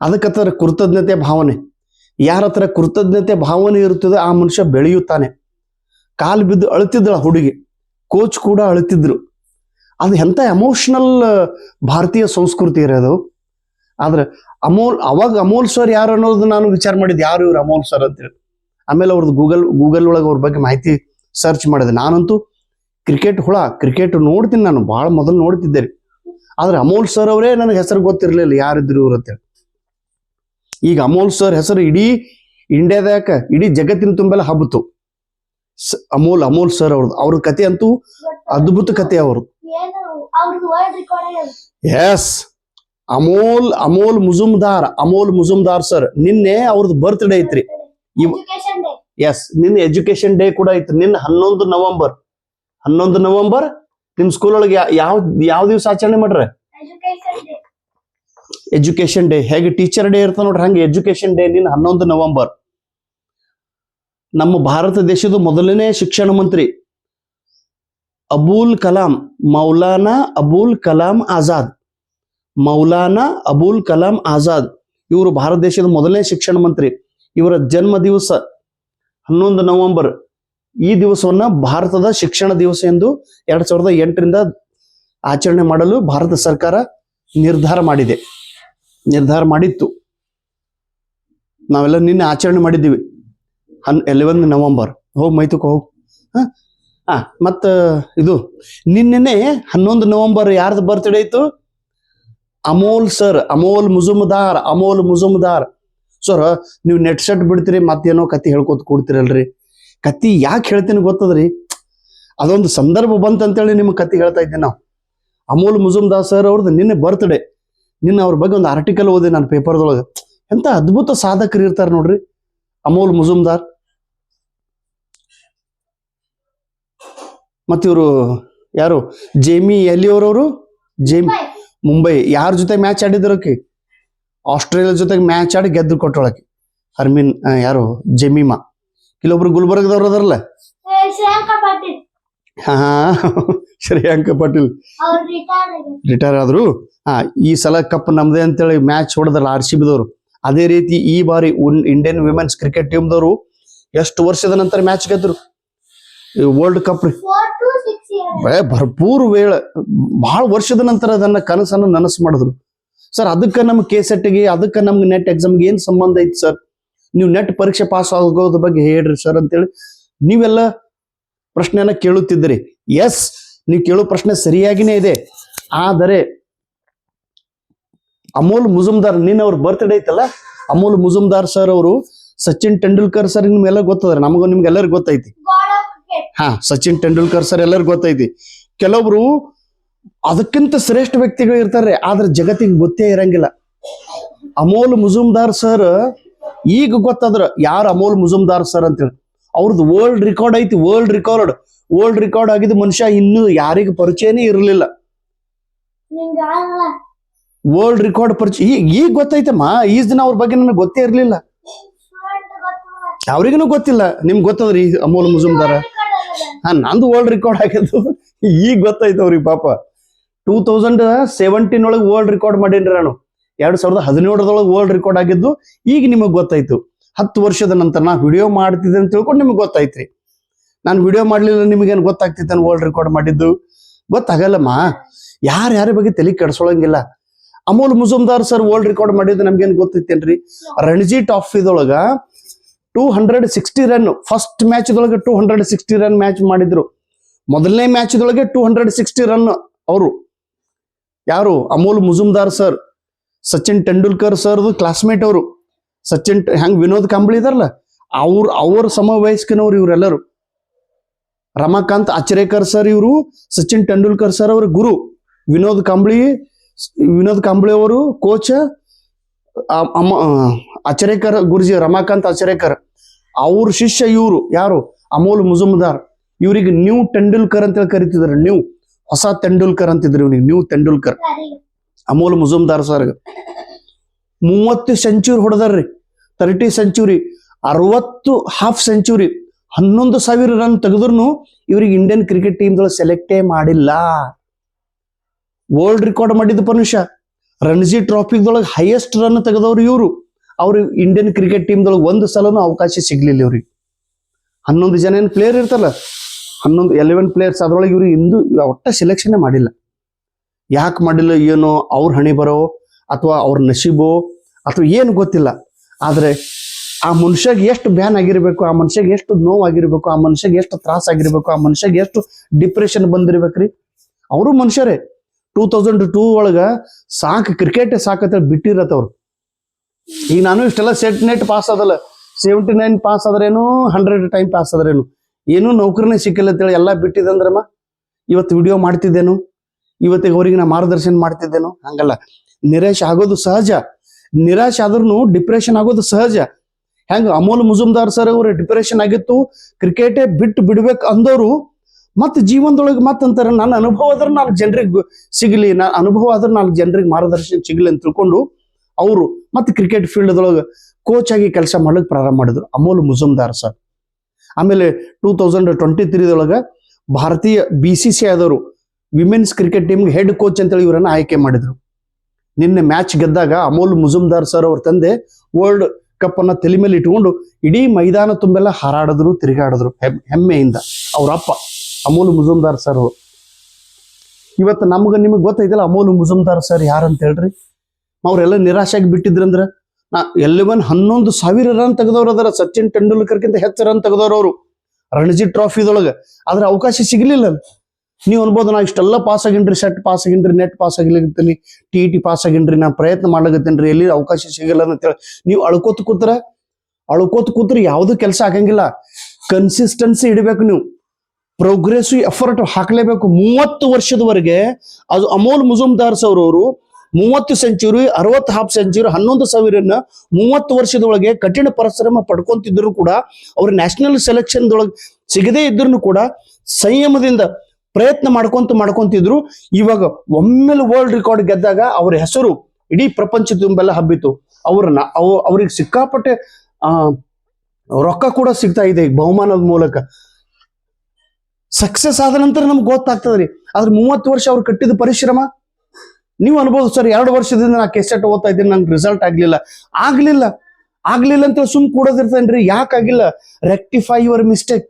ಅದಕ್ಕತ್ತರ ಕೃತಜ್ಞತೆ ಭಾವನೆ. ಯಾರ ಹತ್ರ ಕೃತಜ್ಞತೆ ಭಾವನೆ ಇರುತ್ತದೆ ಆ ಮನುಷ್ಯ ಬೆಳೆಯುತ್ತಾನೆ. ಕಾಲು ಬಿದ್ದು ಅಳುತ್ತಿದ್ದಳ ಹುಡುಗಿ. ಕೋಚ್ ಕೂಡ ಅಳ್ತಿದ್ರು. ಅದು ಎಂತ ಎಮೋಷನಲ್ ಭಾರತೀಯ ಸಂಸ್ಕೃತಿ ಇರೋದು ಆದ್ರೆ ಅಮೋಲ್, ಅವಾಗ ಅಮೋಲ್ ಸರ್ ಯಾರು ಅನ್ನೋದು ನಾನು ವಿಚಾರ ಮಾಡಿದ್ದು ಯಾರು ಇವ್ರು ಅಮೋಲ್ ಸರ್ ಅಂತೇಳಿ ಆಮೇಲೆ ಅವ್ರದ್ದು ಗೂಗಲ್ ಗೂಗಲ್ ಒಳಗೆ ಅವ್ರ ಬಗ್ಗೆ ಮಾಹಿತಿ ಸರ್ಚ್ ಮಾಡಿದೆ. ನಾನಂತೂ ಕ್ರಿಕೆಟ್ ಹುಳ ಕ್ರಿಕೆಟ್ ನೋಡ್ತೀನಿ ನಾನು ಭಾಳ ಮೊದಲು ನೋಡ್ತಿದ್ದೆ ರೀ. ಆದ್ರೆ ಅಮೋಲ್ ಸರ್ ಅವರೇ ನನಗೆ ಹೆಸರು ಗೊತ್ತಿರಲಿಲ್ಲ ಯಾರಿದ್ರು ಇವ್ರು ಅಂತೇಳಿ ಈಗ ಅಮೋಲ್ ಸರ್ ಹೆಸರು ಇಡೀ ಇಂಡಿಯಾದಾಗ ಇಡೀ ಜಗತ್ತಿನ ತುಂಬೆಲ್ಲ ಹಬ್ಬಿತು ಅಮೋಲ್ ಅಮೋಲ್ ಸರ್ ಅವ್ರದ್ದು, ಅವ್ರ ಕತೆ ಅಂತೂ ಅದ್ಭುತ ಕತೆ ಅವ್ರದ್ದು. ಎಸ್ ಅಮೋಲ್ ಅಮೋಲ್ ಮುಜುಮ್ದಾರ್ ಅಮೋಲ್ ಮುಜುಮ್ದಾರ್ ಸರ್ ನಿನ್ನೆ ಅವ್ರದ್ದು ಐತ್ರಿ. ಎಜುಕೇಶನ್ ಡೇ ಎಸ್ ನಿನ್ನ ಎಜುಕೇಶನ್ ಡೇ ಕೂಡ ಐತ್ರಿ. ನಿನ್ನ ಹನ್ನೊಂದು ನವೆಂಬರ್. ಹನ್ನೊಂದು ನವೆಂಬರ್ ನಿಮ್ ಸ್ಕೂಲ್ ಒಳಗೆ ಯಾವ ಯಾವ ದಿವಸ ಆಚರಣೆ ಮಾಡ್ರೆ? ಎಜುಕೇಶನ್ ಡೇ ಎಜುಕೇಶನ್ ಡೇ ಹೇಗೆ ಟೀಚರ್ ಡೇ ಇರ್ತಾವ ನೋಡ್ರಿ. ಹಂಗೆ ಎಜುಕೇಶನ್ ಡೇ ನಿನ್ನ ಹನ್ನೊಂದು ನವೆಂಬರ್. ನಮ್ಮ ಭಾರತ ದೇಶದ ಮೊದಲನೇ ಶಿಕ್ಷಣ ಮಂತ್ರಿ ಅಬುಲ್ ಕಲಾಂ, ಮೌಲಾನಾ ಅಬುಲ್ ಕಲಾಂ ಆಜಾದ್. ಮೌಲಾನಾ ಅಬುಲ್ ಕಲಾಂ ಆಜಾದ್. ಇವರು ಭಾರತ ದೇಶದ ಮೊದಲನೇ ಶಿಕ್ಷಣ ಮಂತ್ರಿ. ಇವರ ಜನ್ಮ ದಿವಸ ಹನ್ನೊಂದು ನವೆಂಬರ್ ಈ ದಿವಸವನ್ನ ಭಾರತದ ಶಿಕ್ಷಣ ದಿವಸ ಎಂದು ಎರಡ್ ಸಾವಿರದ ಎಂಟರಿಂದ ಆಚರಣೆ ಮಾಡಲು ಭಾರತ ಸರ್ಕಾರ ನಿರ್ಧಾರ ಮಾಡಿದೆ. ನಿರ್ಧಾರ ಮಾಡಿತ್ತು. ನಾವೆಲ್ಲ ನಿನ್ನೆ ಆಚರಣೆ ಮಾಡಿದ್ದೀವಿ. ಹನ್ ಎಲೆವೆನ್ ನವೆಂಬರ್. ಹೋಗಿ ಮೈತುಕ ಹೋಗಿ. ಹಾ? ಮತ್ತು ಇದು, ನಿನ್ನೆನೆ ಹನ್ನೊಂದು ನವೆಂಬರ್ ಯಾರ್ದು ಬರ್ತ್ಡೇ ಇತ್ತು? ಅಮೋಲ್ ಸರ್ ಅಮೋಲ್ ಮುಜುಮ್ದಾರ್ ಅಮೋಲ್ ಮುಜುಮ್ದಾರ್. ಸರ್ ನೀವು ನೆಟ್ ಶರ್ಟ್ ಬಿಡ್ತೀರಿ, ಮತ್ತೇನೋ ಕತಿ ಹೇಳ್ಕೊತ ಕೊಡ್ತೀರಲ್ರಿ. ಕತಿ ಯಾಕೆ ಹೇಳ್ತೀನಿ ಗೊತ್ತದ್ರಿ? ಅದೊಂದು ಸಂದರ್ಭ ಬಂತಂತೇಳಿ ನಿಮ್ಗೆ ಕತಿ ಹೇಳ್ತಾ ಇದ್ದೀನಿ ನಾವು. ಅಮೋಲ್ ಮುಜುಮ್ದಾರ್ ಸರ್ ಅವ್ರದ್ದು ನಿನ್ನೆ ಬರ್ತ್ಡೇ ನಿನ್ನ ಅವ್ರ ಬಗ್ಗೆ ಒಂದು ಆರ್ಟಿಕಲ್ ಓದಿ ನಾನು ಪೇಪರ್ದೊಳಗೆ ಎಂತ ಅದ್ಭುತ ಸಾಧಕರು ಇರ್ತಾರೆ ನೋಡ್ರಿ. ಅಮೋಲ್ ಮುಜುಮ್ದಾರ್. ಮತ್ತು ಇವರು ಯಾರು? ಜೇಮಿ ಎಲ್ಲಿಯವರವರು ಜೇಮಿ ಮುಂಬೈ. ಯಾರ ಜೊತೆ ಮ್ಯಾಚ್ ಆಡಿದ್ರಕ್ಕೆ ಆಸ್ಟ್ರೇಲಿಯಾ ಜೊತೆಗೆ ಮ್ಯಾಚ್ ಆಡಿ ಗೆದ್ದು ಕೊಟ್ಟೊಳಕ್ಕೆ ಹರ್ಮಿನ್ ಯಾರು? ಜಮೀಮಾ. ಕೆಲವೊಬ್ರು ಗುಲ್ಬರ್ಗದವ್ರು ಅದಾರಲ್ಲ? ಶ್ರೇಯಾಂಕ ಪಾಟೀಲ್. ಹಾ ಶ್ರೇಯಾಂಕ ಪಾಟೀಲ್. ರಿಟೈರ್ ಆದ್ರು? ಹಾ ಈ ಸಲ ಕಪ್ ನಮ್ದೇ ಅಂತೇಳಿ ಮ್ಯಾಚ್ ಹೊಡೆದ್ರಲ್ಲ ಆರ್ ಸಿ ಬಿದವರು. ಅದೇ ರೀತಿ ಈ ಬಾರಿ ಇಂಡಿಯನ್ ವಿಮೆನ್ಸ್ ಕ್ರಿಕೆಟ್ ಟೀಮ್ದವರು ಎಷ್ಟು ವರ್ಷದ ನಂತರ ಮ್ಯಾಚ್ ಗೆದ್ರು? ವರ್ಲ್ಡ್ ಕಪ್ ರೀ. ಭರ್ಪೂರ್ ವೇಳೆ ಬಹಳ ವರ್ಷದ ನಂತರ ಅದನ್ನ ಕನಸನ್ನು ನನಸು ಮಾಡಿದ್ರು. ಸರ್, ಅದಕ್ಕೆ ನಮ್ ಕೆ ಸೆಟ್ಗೆ ಅದಕ್ಕೆ ನಮ್ಗೆ ನೆಟ್ ಎಕ್ಸಾಮ್ಗೆ ಏನು ಸಂಬಂಧ ಐತಿ ಸರ್? ನೀವು ನೆಟ್ ಪರೀಕ್ಷೆ ಪಾಸ್ ಆಗೋದ್ರ ಬಗ್ಗೆ ಹೇಳ್ರಿ ಸರ್ ಅಂತೇಳಿ ನೀವೆಲ್ಲ ಪ್ರಶ್ನೆಯನ್ನ ಕೇಳುತ್ತಿದ್ದೀರಿ. ಎಸ್ ನೀವು ಕೇಳೋ ಪ್ರಶ್ನೆ ಸರಿಯಾಗಿನೇ ಇದೆ. ಆದರೆ ಅಮೋಲ್ ಮುಜುಮ್ದಾರ್ ನಿನ್ನ ಅವ್ರ ಬರ್ತ್ಡೇ ಐತಲ್ಲ? ಅಮೋಲ್ ಮುಜುಮ್ದಾರ್ ಸರ್ ಅವರು ಸಚಿನ್ ತೆಂಡೂಲ್ಕರ್ ಸರ್ ನಿಮ್ಗೆಲ್ಲ ಗೊತ್ತದ, ನಮಗೂ ನಿಮ್ಗೆಲ್ಲರಿಗೂ ಗೊತ್ತೈತಿ. ಹಾ ಸಚಿನ್ ತೆಂಡೂಲ್ಕರ್ ಸರ್ ಎಲ್ಲರಿಗೂ ಗೊತ್ತೈತಿ. ಕೆಲವೊಬ್ರು ಅದಕ್ಕಿಂತ ಶ್ರೇಷ್ಠ ವ್ಯಕ್ತಿಗಳು ಇರ್ತಾರೆ ಆದ್ರೆ ಜಗತ್ತಿಗೆ ಗೊತ್ತೇ ಇರಂಗಿಲ್ಲ. ಅಮೋಲ್ ಮುಜುಮ್ದಾರ್ ಸರ್ ಈಗ ಗೊತ್ತಾದ್ರ ಯಾರು ಅಮೋಲ್ ಮುಜುಮ್ದಾರ್ ಸರ್ ಅಂತೇಳಿ ಅವ್ರದ್ದು ವರ್ಲ್ಡ್ ರೆಕಾರ್ಡ್ ಐತಿ ವರ್ಲ್ಡ್ ರೆಕಾರ್ಡ್ ವರ್ಲ್ಡ್ ರೆಕಾರ್ಡ್ ಆಗಿದ್ದು ಮನುಷ್ಯ ಇನ್ನೂ ಯಾರಿಗೂ ಪರಿಚಯನೇ ಇರಲಿಲ್ಲ. ವರ್ಲ್ಡ್ ರೆಕಾರ್ಡ್ ಪರಿಚಯ ಈಗ ಈಗ ಗೊತ್ತೈತಮ್ಮ ಈಸ್ ದಿನ ಅವ್ರ ಬಗ್ಗೆ ನನಗೆ ಗೊತ್ತೇ ಇರಲಿಲ್ಲ. ಅವ್ರಿಗೂ ಗೊತ್ತಿಲ್ಲ ನಿಮ್ಗೆ ಗೊತ್ತದ್ರಿ ಅಮೋಲ್ ಮುಜುಮ್ದಾರ? ಹಾ, ನಂದು ವರ್ಲ್ಡ್ ರೆಕಾರ್ಡ್ ಆಗಿದ್ದು ಈಗ ಗೊತ್ತಾಯ್ತು ಅವ್ರಿಗೆ ಪಾಪ. ಟೂ ತೌಸಂಡ್ ಸೆವೆಂಟೀನ್ ಒಳಗೆ ವರ್ಲ್ಡ್ ರೆಕಾರ್ಡ್ ಮಾಡೇನ್ರಿ ನಾನು ಎರಡ್ ಸಾವಿರದ ಹದಿನೇಳರೊಳಗೆ ವರ್ಲ್ಡ್ ರೆಕಾರ್ಡ್ ಆಗಿದ್ದು ಈಗ ನಿಮಗೆ ಗೊತ್ತಾಯ್ತು. ಹತ್ತು ವರ್ಷದ ನಂತರ ನಾ ವಿಡಿಯೋ ಮಾಡ್ತಿದ್ದೆ ಅಂತ ತಿಳ್ಕೊಂಡು ನಿಮಗೆ ಗೊತ್ತಾಯ್ತ್ರಿ. ನಾನು ವಿಡಿಯೋ ಮಾಡ್ಲಿಲ್ಲ, ನಿಮಗೇನು ಗೊತ್ತಾಗ್ತಿತ್ತು ವರ್ಲ್ಡ್ ರೆಕಾರ್ಡ್ ಮಾಡಿದ್ದು? ಗೊತ್ತಾಗಲ್ಲಮ್ಮ. ಯಾರು ಯಾರ ಬಗ್ಗೆ ತಲೆ ಕೆಡ್ಸೋಳಂಗಿಲ್ಲ. Amol Muzumdar sir world record ಮಾಡಿದ್ದು ನಮ್ಗೇನು ಗೊತ್ತೈತೇನ್ರಿ? Ranji ಟ್ರಾಫಿದೊಳಗ two hundred sixty run first ಮ್ಯಾಚ್ದೊಳಗೆ two hundred sixty run match ಮಾಡಿದ್ರು. ಮೊದಲನೇ ಮ್ಯಾಚ್ದೊಳಗೆ ಟೂ ಹಂಡ್ರೆಡ್ ಸಿಕ್ಸ್ಟಿ ರನ್ ಅವರು. ಯಾರು? ಅಮೋಲ್ ಮುಜುಮ್ದಾರ್ ಸರ್ ಸಚಿನ್ ತೆಂಡೂಲ್ಕರ್ ಸರ್ದು ಕ್ಲಾಸ್ಮೇಟ್ ಅವರು. ಸಚಿನ್ ಹೆಂಗ್ ವಿನೋದ್ ಕಂಬಳಿ ಇದಾರಲ್ಲ, ಅವ್ರ ಅವ್ರ ಸಮ ವಯಸ್ಕನವ್ರು ಇವರೆಲ್ಲರೂ. ರಮಾಕಾಂತ್ ಆಚರೇಕರ್ ಸರ್ ಇವರು, ಸಚಿನ್ ತೆಂಡೂಲ್ಕರ್ ಸರ್ ಅವರ ಗುರು. ವಿನೋದ್ ಕಂಬಳಿ ವಿನೋದ್ ಕಂಬಳಿ ಅವರು ಕೋಚ್ ಆಚರೇಕರ್ ಗುರುಜಿ ರಮಾಕಾಂತ್ ಅಚರೇಕರ್ ಅವ್ರ ಶಿಷ್ಯ ಇವರು, ಯಾರು? ಅಮೋಲ್ ಮುಜುಮ್ದಾರ್. ಇವ್ರಿಗೆ ನ್ಯೂ ತೆಂಡೂಲ್ಕರ್ ಅಂತೇಳಿ ಕರಿತಿದ್ರು. ನ್ಯೂ ಹೊಸ ತೆಂಡೂಲ್ಕರ್ ಅಂತಿದ್ರು ಇವ್ನಿಗೆ. ನ್ಯೂ ತೆಂಡೂಲ್ಕರ್. ಅಮೋಲ್ ಮುಜುಮ್ದಾರ್ ಸರ್ ಮೂವತ್ತು ಸೆಂಚುರಿ ಹೊಡೆದಾರ್ರಿ. ತರ್ಟಿ ಸೆಂಚುರಿ ಅರವತ್ತು ಹಾಫ್ ಸೆಂಚುರಿ ಹನ್ನೊಂದು ಸಾವಿರ ರನ್ ತೆಗೆದ್ರು ಇವ್ರಿಗೆ ಇಂಡಿಯನ್ ಕ್ರಿಕೆಟ್ ಟೀಮ್ದೊಳಗೆ ಸೆಲೆಕ್ಟೇ ಮಾಡಿಲ್ಲ. ವರ್ಲ್ಡ್ ರೆಕಾರ್ಡ್ ಮಾಡಿದ್ದು ಮನುಷ್ಯ ರಣಜಿ ಟ್ರಾಫಿದೊಳಗೆ ಹೈಯೆಸ್ಟ್ ರನ್ ತೆಗೆದವ್ರು ಇವರು. ಅವ್ರ ಇಂಡಿಯನ್ ಕ್ರಿಕೆಟ್ ಟೀಮ್ದೊಳಗೆ ಒಂದು ಸಲನು ಅವಕಾಶ ಸಿಗ್ಲಿಲ್ಲ ಇವ್ರಿಗೆ. ಹನ್ನೊಂದು ಜನ ಏನು ಪ್ಲೇಯರ್ ಇರ್ತಲ್ಲ ಹನ್ನೊಂದು ಎಲೆವೆನ್ ಪ್ಲೇಯರ್ಸ್ ಅದ್ರೊಳಗೆ ಇವರು ಇಂದು ಒಟ್ಟ ಸೆಲೆಕ್ಷನ್ ಮಾಡಿಲ್ಲ. ಯಾಕೆ ಮಾಡಿಲ್ಲ, ಏನೋ ಅವ್ರ ಹಣೆ ಬರೋ ಅಥವಾ ಅವ್ರ ನಶೀಬೋ ಅಥವಾ ಏನು ಗೊತ್ತಿಲ್ಲ. ಆದರೆ ಆ ಮನುಷ್ಯಗೆ ಎಷ್ಟು ಬ್ಯಾನ್ ಆಗಿರಬೇಕು, ಆ ಮನುಷ್ಯಗೆ ಎಷ್ಟು ನೋವಾಗಿರ್ಬೇಕು, ಆ ಮನುಷ್ಯಗೆ ಎಷ್ಟು ತ್ರಾಸ ಆಗಿರ್ಬೇಕು, ಆ ಮನುಷ್ಯಗೆ ಎಷ್ಟು ಡಿಪ್ರೆಷನ್ ಬಂದಿರ್ಬೇಕ್ರಿ? ಅವರು ಮನುಷ್ಯರೇ. ಟೂ ತೌಸಂಡ್ ಟೂ ಒಳಗ ಸಾಕು ಕ್ರಿಕೆಟ್ ಸಾಕಂತೇಳಿ ಬಿಟ್ಟಿರತ್ತವ್ರು ಈಗ ನಾನು ಇಷ್ಟೆಲ್ಲ ಸೆಟ್ ನೆಟ್ ಪಾಸ್ ಆದಲ್ಲ ಸೆವೆಂಟಿ ನೈನ್ ಪಾಸ್ ಆದ್ರೇನು ಹಂಡ್ರೆಡ್ ಟೈಮ್ ಪಾಸ್ ಆದ್ರೇನು ಏನೂ? ನೌಕರಿನೇ ಸಿಕ್ಕಿಲ್ಲ ಅಂತೇಳಿ ಎಲ್ಲ ಬಿಟ್ಟಿದಂದ್ರಮ್ಮ ಇವತ್ತು ವಿಡಿಯೋ ಮಾಡ್ತಿದ್ದೇನು? ಇವತ್ತಿಗೆ ಅವ್ರಿಗೆ ನಾ ಮಾರ್ಗದರ್ಶನ ಮಾಡ್ತಿದ್ದೇನು? ಹಂಗಲ್ಲ. ನಿರಾಶೆ ಆಗೋದು ಸಹಜ. ನಿರಾಶೆ ಆದ್ರೂ ಡಿಪ್ರೆಷನ್ ಆಗೋದು ಸಹಜ. ಹೆಂಗ ಅಮೋಲ್ ಮುಜುಮ್ದಾರ್ ಸರ್ ಅವ್ರ ಡಿಪ್ರೆಷನ್ ಆಗಿತ್ತು ಕ್ರಿಕೆಟೇ ಬಿಟ್ಟು ಬಿಡ್ಬೇಕು ಅಂದವರು ಮತ್ತೆ ಜೀವನದೊಳಗೆ ಮತ್ತಂತಾರೆ ನನ್ನ ಅನುಭವ ಆದ್ರೆ ನಾಲ್ಕು ಜನರಿಗೆ ಸಿಗಲಿ ನನ್ನ ಅನುಭವ ಆದ್ರೆ ನಾಲ್ಕು ಜನರಿಗೆ ಮಾರ್ಗದರ್ಶನ ಸಿಗಲಿ ಅಂತ ತಿಳ್ಕೊಂಡು ಅವರು ಮತ್ತೆ ಕ್ರಿಕೆಟ್ ಫೀಲ್ಡ್ದೊಳಗೆ ಕೋಚ್ ಆಗಿ ಕೆಲಸ ಮಾಡ್ಲಿಕ್ಕೆ ಪ್ರಾರಂಭ ಮಾಡಿದ್ರು. ಅಮೋಲ್ ಮುಜುಮ್ದಾರ್ ಸರ್. ಆಮೇಲೆ ಟೂ ತೌಸಂಡ್ ಟ್ವೆಂಟಿ ತ್ರೀದೊಳಗೆ ಭಾರತೀಯ ಬಿ ಸಿ ಸಿ ಆದವರು ವಿಮೆನ್ಸ್ ಕ್ರಿಕೆಟ್ ಟೀಮ್ಗೆ ಹೆಡ್ ಕೋಚ್ ಅಂತೇಳಿ ಇವರನ್ನ ಆಯ್ಕೆ ಮಾಡಿದ್ರು. ನಿನ್ನೆ ಮ್ಯಾಚ್ ಗೆದ್ದಾಗ ಅಮೋಲ್ ಮುಜುಮ್ದಾರ್ ಸರ್ ಅವ್ರ ತಂದೆ ವರ್ಲ್ಡ್ ಕಪ್ ಅನ್ನ ತಲೆ ಮೇಲೆ ಇಟ್ಕೊಂಡು ಇಡೀ ಮೈದಾನ ತುಂಬೆಲ್ಲ ಹಾರಾಡಿದ್ರು, ತಿರುಗಾಡಿದ್ರು. ಹೆಮ್ಮೆಯಿಂದ. ಅವ್ರ ಅಪ್ಪ ಅಮೋಲ್ ಮುಜುಮ್ದಾರ್ ಸರ್. ಇವತ್ತು ನಮ್ಗೆ ನಿಮಗೆ ಗೊತ್ತೈತಿಲ್ಲ ಅಮೂಲ್ ಮುಜುಮ್ದಾರ್ ಸರ್ ಯಾರಂತ ಹೇಳ್ರಿ? ಅವರೆಲ್ಲ ನಿರಾಶೆಯಾಗಿ ಬಿಟ್ಟಿದ್ರಂದ್ರ ನಾ ಎಲೆವನ್ ಹನ್ನೊಂದು ಸಾವಿರ ರನ್ ತೆಗೆದವ್ರು ಅದರ. ಸಚಿನ್ ತೆಂಡೂಲ್ಕರ್ಗಿಂತ ಹೆಚ್ಚು ರನ್ ತೆಗೆದವ್ರು ಅವರು. ರಣಜಿ ಟ್ರಾಫಿದೊಳಗೆ. ಆದ್ರೆ ಅವಕಾಶ ಸಿಗ್ಲಿಲ್ಲ ನೀವು ಅನ್ಬೋದು ನಾ ಇಷ್ಟೆಲ್ಲ ಪಾಸ್ ಆಗಿನ್ರಿ ಸೆಟ್ ಪಾಸ್ ಆಗಿನ್ರಿ ನೆಟ್ ಪಾಸ್ ಆಗಿಲಿಗತ್ತೀನಿ ಟಿ ಇ ಟಿ ಪಾಸ್ ಆಗಿನ್ರಿ, ನಾ ಪ್ರಯತ್ನ ಮಾಡ್ಲಾಗತ್ತೇನ್ರಿ ಎಲ್ಲಿ ಅವಕಾಶ ಸಿಗಲ್ಲ ಅಂತೇಳಿ ನೀವು ಅಳ್ಕೋತ ಕೂತ್ರ ಅಳ್ಕೋತ ಕೂತ್ರ ಯಾವ್ದು ಕೆಲಸ ಆಗಂಗಿಲ್ಲ. ಕನ್ಸಿಸ್ಟೆನ್ಸಿ ಇಡಬೇಕು ನೀವು. ಪ್ರೋಗ್ರೆಸಿವ್ ಎಫರ್ಟ್ ಹಾಕಲೇಬೇಕು. ಮೂವತ್ತು ವರ್ಷದವರೆಗೆ ಅದು ಅಮೋಲ್ ಮುಜುಮ್ದಾರ್ ಸರ್ ಅವರು ಮೂವತ್ತು ಸೆಂಚುರಿ ಅರವತ್ತು ಹಾಫ್ ಸೆಂಚುರಿ ಹನ್ನೊಂದು ಸಾವಿರನ ಮೂವತ್ತು ವರ್ಷದೊಳಗೆ ಕಠಿಣ ಪರಿಶ್ರಮ ಪಡ್ಕೊಂತಿದ್ರು ಕೂಡ ಅವ್ರ ನ್ಯಾಷನಲ್ ಸೆಲೆಕ್ಷನ್ದೊಳಗೆ ಸಿಗದೇ ಇದ್ರು ಕೂಡ ಸಂಯಮದಿಂದ ಪ್ರಯತ್ನ ಮಾಡ್ಕೊಂತ ಮಾಡ್ಕೊಂತಿದ್ರು. ಇವಾಗ ಒಮ್ಮೆಲೆ ವರ್ಲ್ಡ್ ರೆಕಾರ್ಡ್ ಗೆದ್ದಾಗ ಅವ್ರ ಹೆಸರು ಇಡೀ ಪ್ರಪಂಚ ತುಂಬೆಲ್ಲ ಹಬ್ಬಿತು ಅವ್ರನ್ನ ಅವ್ ಅವ್ರಿಗೆ ಸಿಕ್ಕಾಪಟ್ಟೆ, ಆ, ರೊಕ್ಕ ಕೂಡ ಸಿಗ್ತಾ ಇದೆ ಬಹುಮಾನದ ಮೂಲಕ. ಸಕ್ಸಸ್ ಆದ ನಂತರ ನಮ್ಗೆ ಗೊತ್ತಾಗ್ತದ್ರಿ. ಆದ್ರೆ ಮೂವತ್ತು ವರ್ಷ ಅವ್ರು ಕಟ್ಟಿದ ಪರಿಶ್ರಮ, ನೀವು ಅನ್ಬೋದು ಸರ್, ಎರಡು ವರ್ಷದಿಂದ ನಾ ಕೆಸೆಟ್ ಓದ್ತಾ ಇದ್ದೀನಿ, ನಂಗೆ ರಿಸಲ್ಟ್ ಆಗ್ಲಿಲ್ಲ. ಆಗ್ಲಿಲ್ಲ. ಆಗ್ಲಿಲ್ಲ ಅಂತ ಸುಮ್ ಕೂಡೋದಿರ್ತೇನ್ರಿ ಯಾಕಾಗಿಲ್ಲ ರೆಕ್ಟಿಫೈ ಯುವರ್ ಮಿಸ್ಟೇಕ್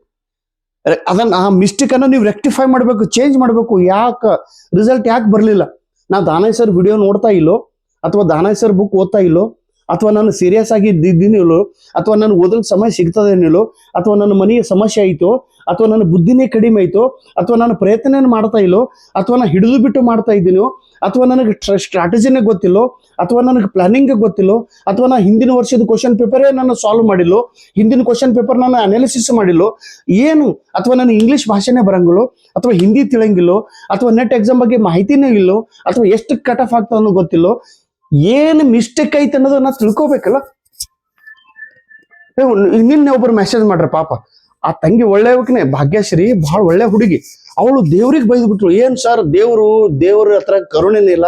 ಅದನ್ನ, ಆ ಮಿಸ್ಟೇಕ್ ಅನ್ನ ನೀವು ರೆಕ್ಟಿಫೈ ಮಾಡಬೇಕು ಚೇಂಜ್ ಮಾಡಬೇಕು, ಯಾಕೆ? ರಿಸಲ್ಟ್ ಯಾಕೆ ಬರಲಿಲ್ಲ? ನಾ ದಾನಾಯ್ ಸರ್ ವಿಡಿಯೋ ನೋಡ್ತಾ ಇಲ್ಲೋ, ಅಥವಾ ದಾನಾಯ್ ಸರ್ ಬುಕ್ ಓದ್ತಾ ಇಲ್ಲೋ ಅಥವಾ ನಾನು ಸೀರಿಯಸ್ ಆಗಿ ಇದ್ದೀನಿಲ್ಲೋ ಅಥವಾ ನನಗೆ ಓದಲು ಸಮಯ ಸಿಗ್ತದೇನಿಲ್ಲೋ ಅಥವಾ ನನ್ನ ಮನೆಗೆ ಸಮಸ್ಯೆ ಆಯಿತೋ, ಅಥವಾ ನನ್ನ ಬುದ್ಧಿನೇ ಕಡಿಮೆ ಆಯಿತೋ, ಅಥವಾ ನಾನು ಪ್ರಯತ್ನ ಮಾಡ್ತಾ ಇಲ್ಲೋ, ಅಥವಾ ನಾನು ಹಿಡಿದು ಬಿಟ್ಟು ಮಾಡ್ತಾ ಇದ್ದೀನೋ, ಅಥವಾ ನನಗೆ ಸ್ಟ್ರಾಟಜಿನೇ ಗೊತ್ತಿಲ್ಲೋ, ಅಥವಾ ನನಗೆ ಪ್ಲಾನಿಂಗ್ ಗೊತ್ತಿಲ್ಲೋ, ಅಥವಾ ನಾನು ಹಿಂದಿನ ವರ್ಷದ ಕ್ವಶನ್ ಪೇಪರೇ ನಾನು ಸಾಲ್ವ್ ಮಾಡಿಲ್ಲೋ, ಹಿಂದಿನ ಕ್ವಶನ್ ಪೇಪರ್ ನಾನು ಅನಾಲಿಸಿಸ್ ಮಾಡಿಲ್ಲೋ, ಏನು, ಅಥವಾ ನಾನು ಇಂಗ್ಲಿಷ್ ಭಾಷೆನೇ ಬರಂಗಿಲ್ಲೋ, ಅಥವಾ ಹಿಂದಿ ತಿಳಂಗಿಲ್ಲೋ ಅಥವಾ ನೆಟ್ ಎಕ್ಸಾಮ್ ಬಗ್ಗೆ ಮಾಹಿತಿನೇ ಇಲ್ಲೋ, ಅಥವಾ ಎಷ್ಟು ಕಟ್ ಆಫ್ ಆಗ್ತದೋ ಗೊತ್ತಿಲ್ಲೋ ಏನು ಮಿಸ್ಟೇಕ್ ಐತೆ ಅನ್ನೋದನ್ನ ತಿಳ್ಕೊಬೇಕಲ್ಲ? ನಿನ್ನೆ ಒಬ್ರು ಮೆಸೇಜ್ ಮಾಡ್ರ ಪಾಪ. ಆ ತಂಗಿ ಒಳ್ಳೆಯವಕನೆ, ಭಾಗ್ಯಶ್ರೀ ಬಹಳ ಒಳ್ಳೆ ಹುಡುಗಿ. ಅವಳು ದೇವ್ರಿಗೆ ಬೈದು ಬಿಟ್ರು ಏನ್ ಸರ್ ದೇವ್ರು, ದೇವ್ರ ಹತ್ರ ಕರುಣೆನೇ ಇಲ್ಲ.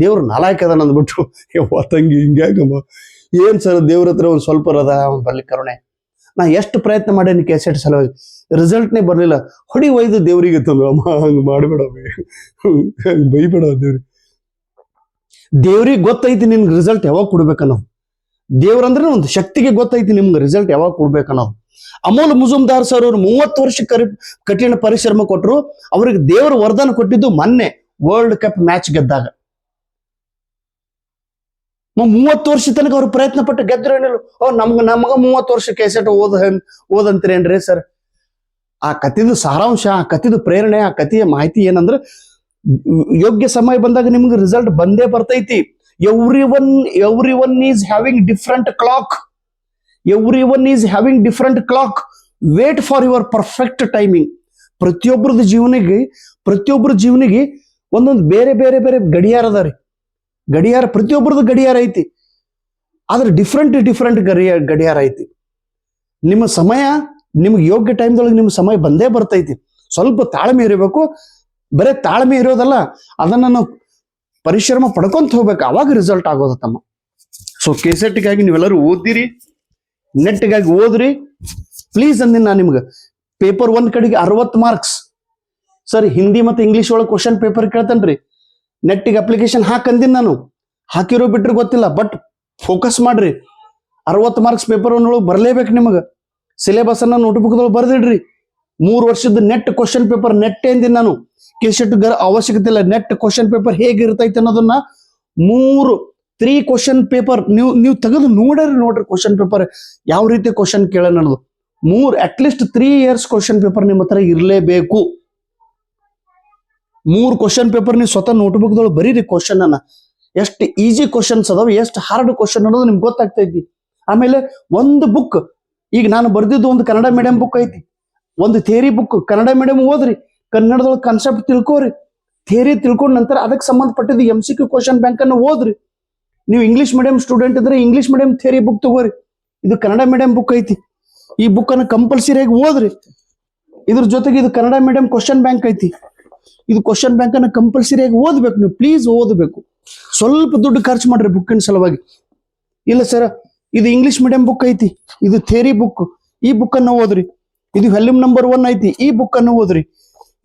ದೇವ್ರ ನಾಲಾಯಕ ಅದ ಅಂದ್ಬಿಟ್ರು. *laughs* ಯವ್ವ ತಂಗಿ ಹಿಂಗ್ಯಾಗಮ್ಮ ಏನ್ ಸರ್ ದೇವ್ರ ಹತ್ರ ಒಂದ್ ಸ್ವಲ್ಪ ಅದ ಅವ್ನ್ ಬರ್ಲಿ ಕರುಣೆ. ನಾ ಎಷ್ಟು ಪ್ರಯತ್ನ ಮಾಡೇನಿ ಕೆಸೆಟ್ ಸಲುವಾಗಿ. ರಿಸಲ್ಟ್ನೇ ಬರ್ಲಿಲ್ಲ. ಹೊಡಿ ಒಯ್ದು ದೇವ್ರಿಗೆ ತಂದು. ಅಮ್ಮ, ಹಂಗ ಮಾಡ್ಬೇಡ *laughs* ಬೈಬೇಡ ದೇವ್ರಿಗೆ. ದೇವ್ರಿಗೆ ಗೊತ್ತೈತಿ ನಿನ್ಗೆ ರಿಸಲ್ಟ್ ಯಾವಾಗ ಕೊಡ್ಬೇಕನ್ನೋ ದೇವ್ರಂದ್ರೆ ಒಂದು ಶಕ್ತಿಗೆ ಗೊತ್ತೈತಿ ನಿಮ್ಗೆ ರಿಸಲ್ಟ್ ಯಾವಾಗ ಕೊಡ್ಬೇಕನ್ನೋದು. ಅಮೋಲ್ ಮುಜುಮ್ದಾರ್ ಸರ್ ಅವರು ಮೂವತ್ತು ವರ್ಷ ಕರಿ, ಕಠಿಣ ಪರಿಶ್ರಮ ಕೊಟ್ಟರು ಅವ್ರಿಗೆ ದೇವರ ವರದಾನ ಕೊಟ್ಟಿದ್ದು ಮೊನ್ನೆ ವರ್ಲ್ಡ್ ಕಪ್ ಮ್ಯಾಚ್ ಗೆದ್ದಾಗ. ಮೂವತ್ತು ವರ್ಷ ತನಕ ಅವ್ರು ಪ್ರಯತ್ನ ಪಟ್ಟು ಗೆದ್ರು ಏನಿಲ್ಲ. ಓ, ನಮ್ಗ ನಮಗ ಮೂವತ್ತು ವರ್ಷ ಕೆಸೆಟ್ ಓದ ಓದಂತೀರೇನ್ರಿ ಸರ್ ಆ ಕಥೆದು ಸಾರಾಂಶ, ಆ ಕಥೆದು ಪ್ರೇರಣೆ, ಆ ಕಥೆಯ ಮಾಹಿತಿ ಏನಂದ್ರೆ ಯೋಗ್ಯ ಸಮಯ ಬಂದಾಗ ನಿಮ್ಗೆ ರಿಸಲ್ಟ್ ಬಂದೇ ಬರ್ತೈತಿ. Every one every one is having different clock every one is having different clock wait for your perfect timing ಪ್ರತಿಯೊಬ್ಬರದ ಜೀವನಿಗೆ ಪ್ರತಿಯೊಬ್ಬರ ಜೀವನಿಗೆ ಒಂದೊಂದು ಬೇರೆ ಬೇರೆ ಬೇರೆ ಗಡಿಯಾರ ಅದ ರೀ. ಗಡಿಯಾರ ಪ್ರತಿಯೊಬ್ಬರದ್ದು ಗಡಿಯಾರ ಐತಿ. ಆದ್ರೆ ಡಿಫ್ರೆಂಟ್ ಡಿಫ್ರೆಂಟ್ ಗಡಿಯ, ಗಡಿಯಾರ ಐತಿ. ನಿಮ್ಮ ಸಮಯ, ನಿಮ್ಗೆ ಯೋಗ್ಯ ಟೈಮ್ದೊಳಗೆ ನಿಮ್ಮ ಸಮಯ ಬಂದೇ ಬರ್ತೈತಿ. ಸ್ವಲ್ಪ ತಾಳ್ಮೆ ಇರಬೇಕು. ಬರೇ ತಾಳ್ಮೆ ಇರೋದಲ್ಲ ಅದನ್ನ ನಾವು ಪರಿಶ್ರಮ ಪಡ್ಕೊಂತ ಹೋಗ್ಬೇಕು. ಅವಾಗ ರಿಸಲ್ಟ್ ಆಗೋದು ತಮ್ಮ. ಸೊ ಕೆಸೆಟ್ಗಾಗಿ ನೀವೆಲ್ಲರೂ ಓದಿರಿ ನೆಟ್ಗಾಗಿ ಓದ್ರಿ. ಪ್ಲೀಸ್ ಅಂದಿನ ನಾನು ನಿಮ್ಗೆ ಪೇಪರ್ ಒಂದ್ ಕಡೆಗೆ ಅರವತ್ತು ಮಾರ್ಕ್ಸ್ ಸರ್ ಹಿಂದಿ ಮತ್ತು ಇಂಗ್ಲಿಷ್ ಒಳಗೆ ಕ್ವಶನ್ ಪೇಪರ್ ಕೇಳ್ತೇನ್ರಿ. ನೆಟ್ಟಿಗೆ ಅಪ್ಲಿಕೇಶನ್ ಹಾಕಂದಿನ ನಾನು. ಹಾಕಿರೋ ಬಿಟ್ರೆ ಗೊತ್ತಿಲ್ಲ ಬಟ್ ಫೋಕಸ್ ಮಾಡ್ರಿ. ಅರವತ್ತು ಮಾರ್ಕ್ಸ್ ಪೇಪರ್ ಒಳಗೆ ಬರಲೇಬೇಕು ನಿಮಗೆ. ಸಿಲೆಬಸ್ ಅನ್ನ ನೋಟ್ಬುಕ್ದೊಳಗೆ ಬರ್ದಿಡ್ರಿ. ಮೂರು ವರ್ಷದ ನೆಟ್ ಕ್ವಶನ್ ಪೇಪರ್ ನೆಟ್ ಎಂದಿನ ನಾನು? ಕೆಸೆಟ್ ಗರ ಅವಶ್ಯಕತೆ ಇಲ್ಲ. ನೆಟ್ ಕ್ವಶನ್ ಪೇಪರ್ ಹೇಗಿರ್ತೈತೆ ಅನ್ನೋದನ್ನ ಮೂರು ತ್ರೀ ಕ್ವಶನ್ ಪೇಪರ್ ನೀವು ನೀವು ತೆಗೆದು ನೋಡ್ರಿ ನೋಡ್ರಿ ಕ್ವಶನ್ ಪೇಪರ್ ಯಾವ ರೀತಿ ಕ್ವಶನ್ ಕೇಳ ಅನ್ನೋದು. ಮೂರ್ at least three years question paper ನಿಮ್ಮ ಹತ್ರ ಇರಲೇಬೇಕು. ಮೂರ್ ಕ್ವಶನ್ ಪೇಪರ್ ನೀವು ಸ್ವತಃ ನೋಟ್ಬುಕ್ದೊಳಗೆ ಬರೀರಿ ಕ್ವಶನ್ ಅನ್ನ. ಎಷ್ಟು ಈಜಿ ಕ್ವಶನ್ಸ್ ಅದಾವ, ಎಷ್ಟು ಹಾರ್ಡ್ ಕ್ವಶನ್ ಅನ್ನೋದು ನಿಮ್ಗೆ ಗೊತ್ತಾಗ್ತೈತಿ. ಆಮೇಲೆ ಒಂದು ಬುಕ್ ಈಗ ನಾನು ಬರೆದಿದ್ದು ಒಂದು ಕನ್ನಡ ಮೀಡಿಯಂ ಬುಕ್ ಐತಿ. ಒಂದು ಥೇರಿ ಬುಕ್ ಕನ್ನಡ ಮೀಡಿಯಂ ಓದ್ರಿ, ಕನ್ನಡದೊಳಗೆ ಕಾನ್ಸೆಪ್ಟ್ ತಿಳ್ಕೋರಿ. ಥೇರಿ ತಿಳ್ಕೊಂಡ ನಂತರ ಅದಕ್ಕೆ ಸಂಬಂಧಪಟ್ಟಿದ್ದು M C Q question bank ಅನ್ನು ಓದ್ರಿ. ನೀವು ಇಂಗ್ಲಿಷ್ ಮೀಡಿಯಂ ಸ್ಟೂಡೆಂಟ್ ಇದ್ರೆ ಇಂಗ್ಲಿಷ್ ಮೀಡಿಯಂ ಥೇರಿ ಬುಕ್ ತಗೋರಿ. ಇದು ಕನ್ನಡ ಮೀಡಿಯಂ ಬುಕ್ ಐತಿ. ಈ ಬುಕ್ ಅನ್ನು ಕಂಪಲ್ಸರಿಯಾಗಿ ಓದ್ರಿ. ಇದ್ರ ಜೊತೆಗೆ ಇದು ಕನ್ನಡ ಮೀಡಿಯಂ ಕ್ವಶನ್ ಬ್ಯಾಂಕ್ ಐತಿ. ಇದು ಕ್ವಶನ್ ಬ್ಯಾಂಕ್ ಅನ್ನ ಕಂಪಲ್ಸರಿಯಾಗಿ ಓದ್ಬೇಕು ನೀವು. ಪ್ಲೀಸ್ ಓದಬೇಕು. ಸ್ವಲ್ಪ ದುಡ್ಡು ಖರ್ಚು ಮಾಡ್ರಿ ಬುಕ್ಕಿನ ಸಲುವಾಗಿ. ಇಲ್ಲ ಸರ್ ಇದು ಇಂಗ್ಲಿಷ್ ಮೀಡಿಯಂ ಬುಕ್ ಐತಿ. ಇದು ಥೇರಿ ಬುಕ್ ಈ ಬುಕ್ ಅನ್ನು ಓದ್ರಿ. ಇದು ವೆಲ್ಯೂಮ್ ನಂಬರ್ ಒನ್ ಐತಿ. ಈ ಬುಕ್ ಅನ್ನು ಓದ್ರಿ.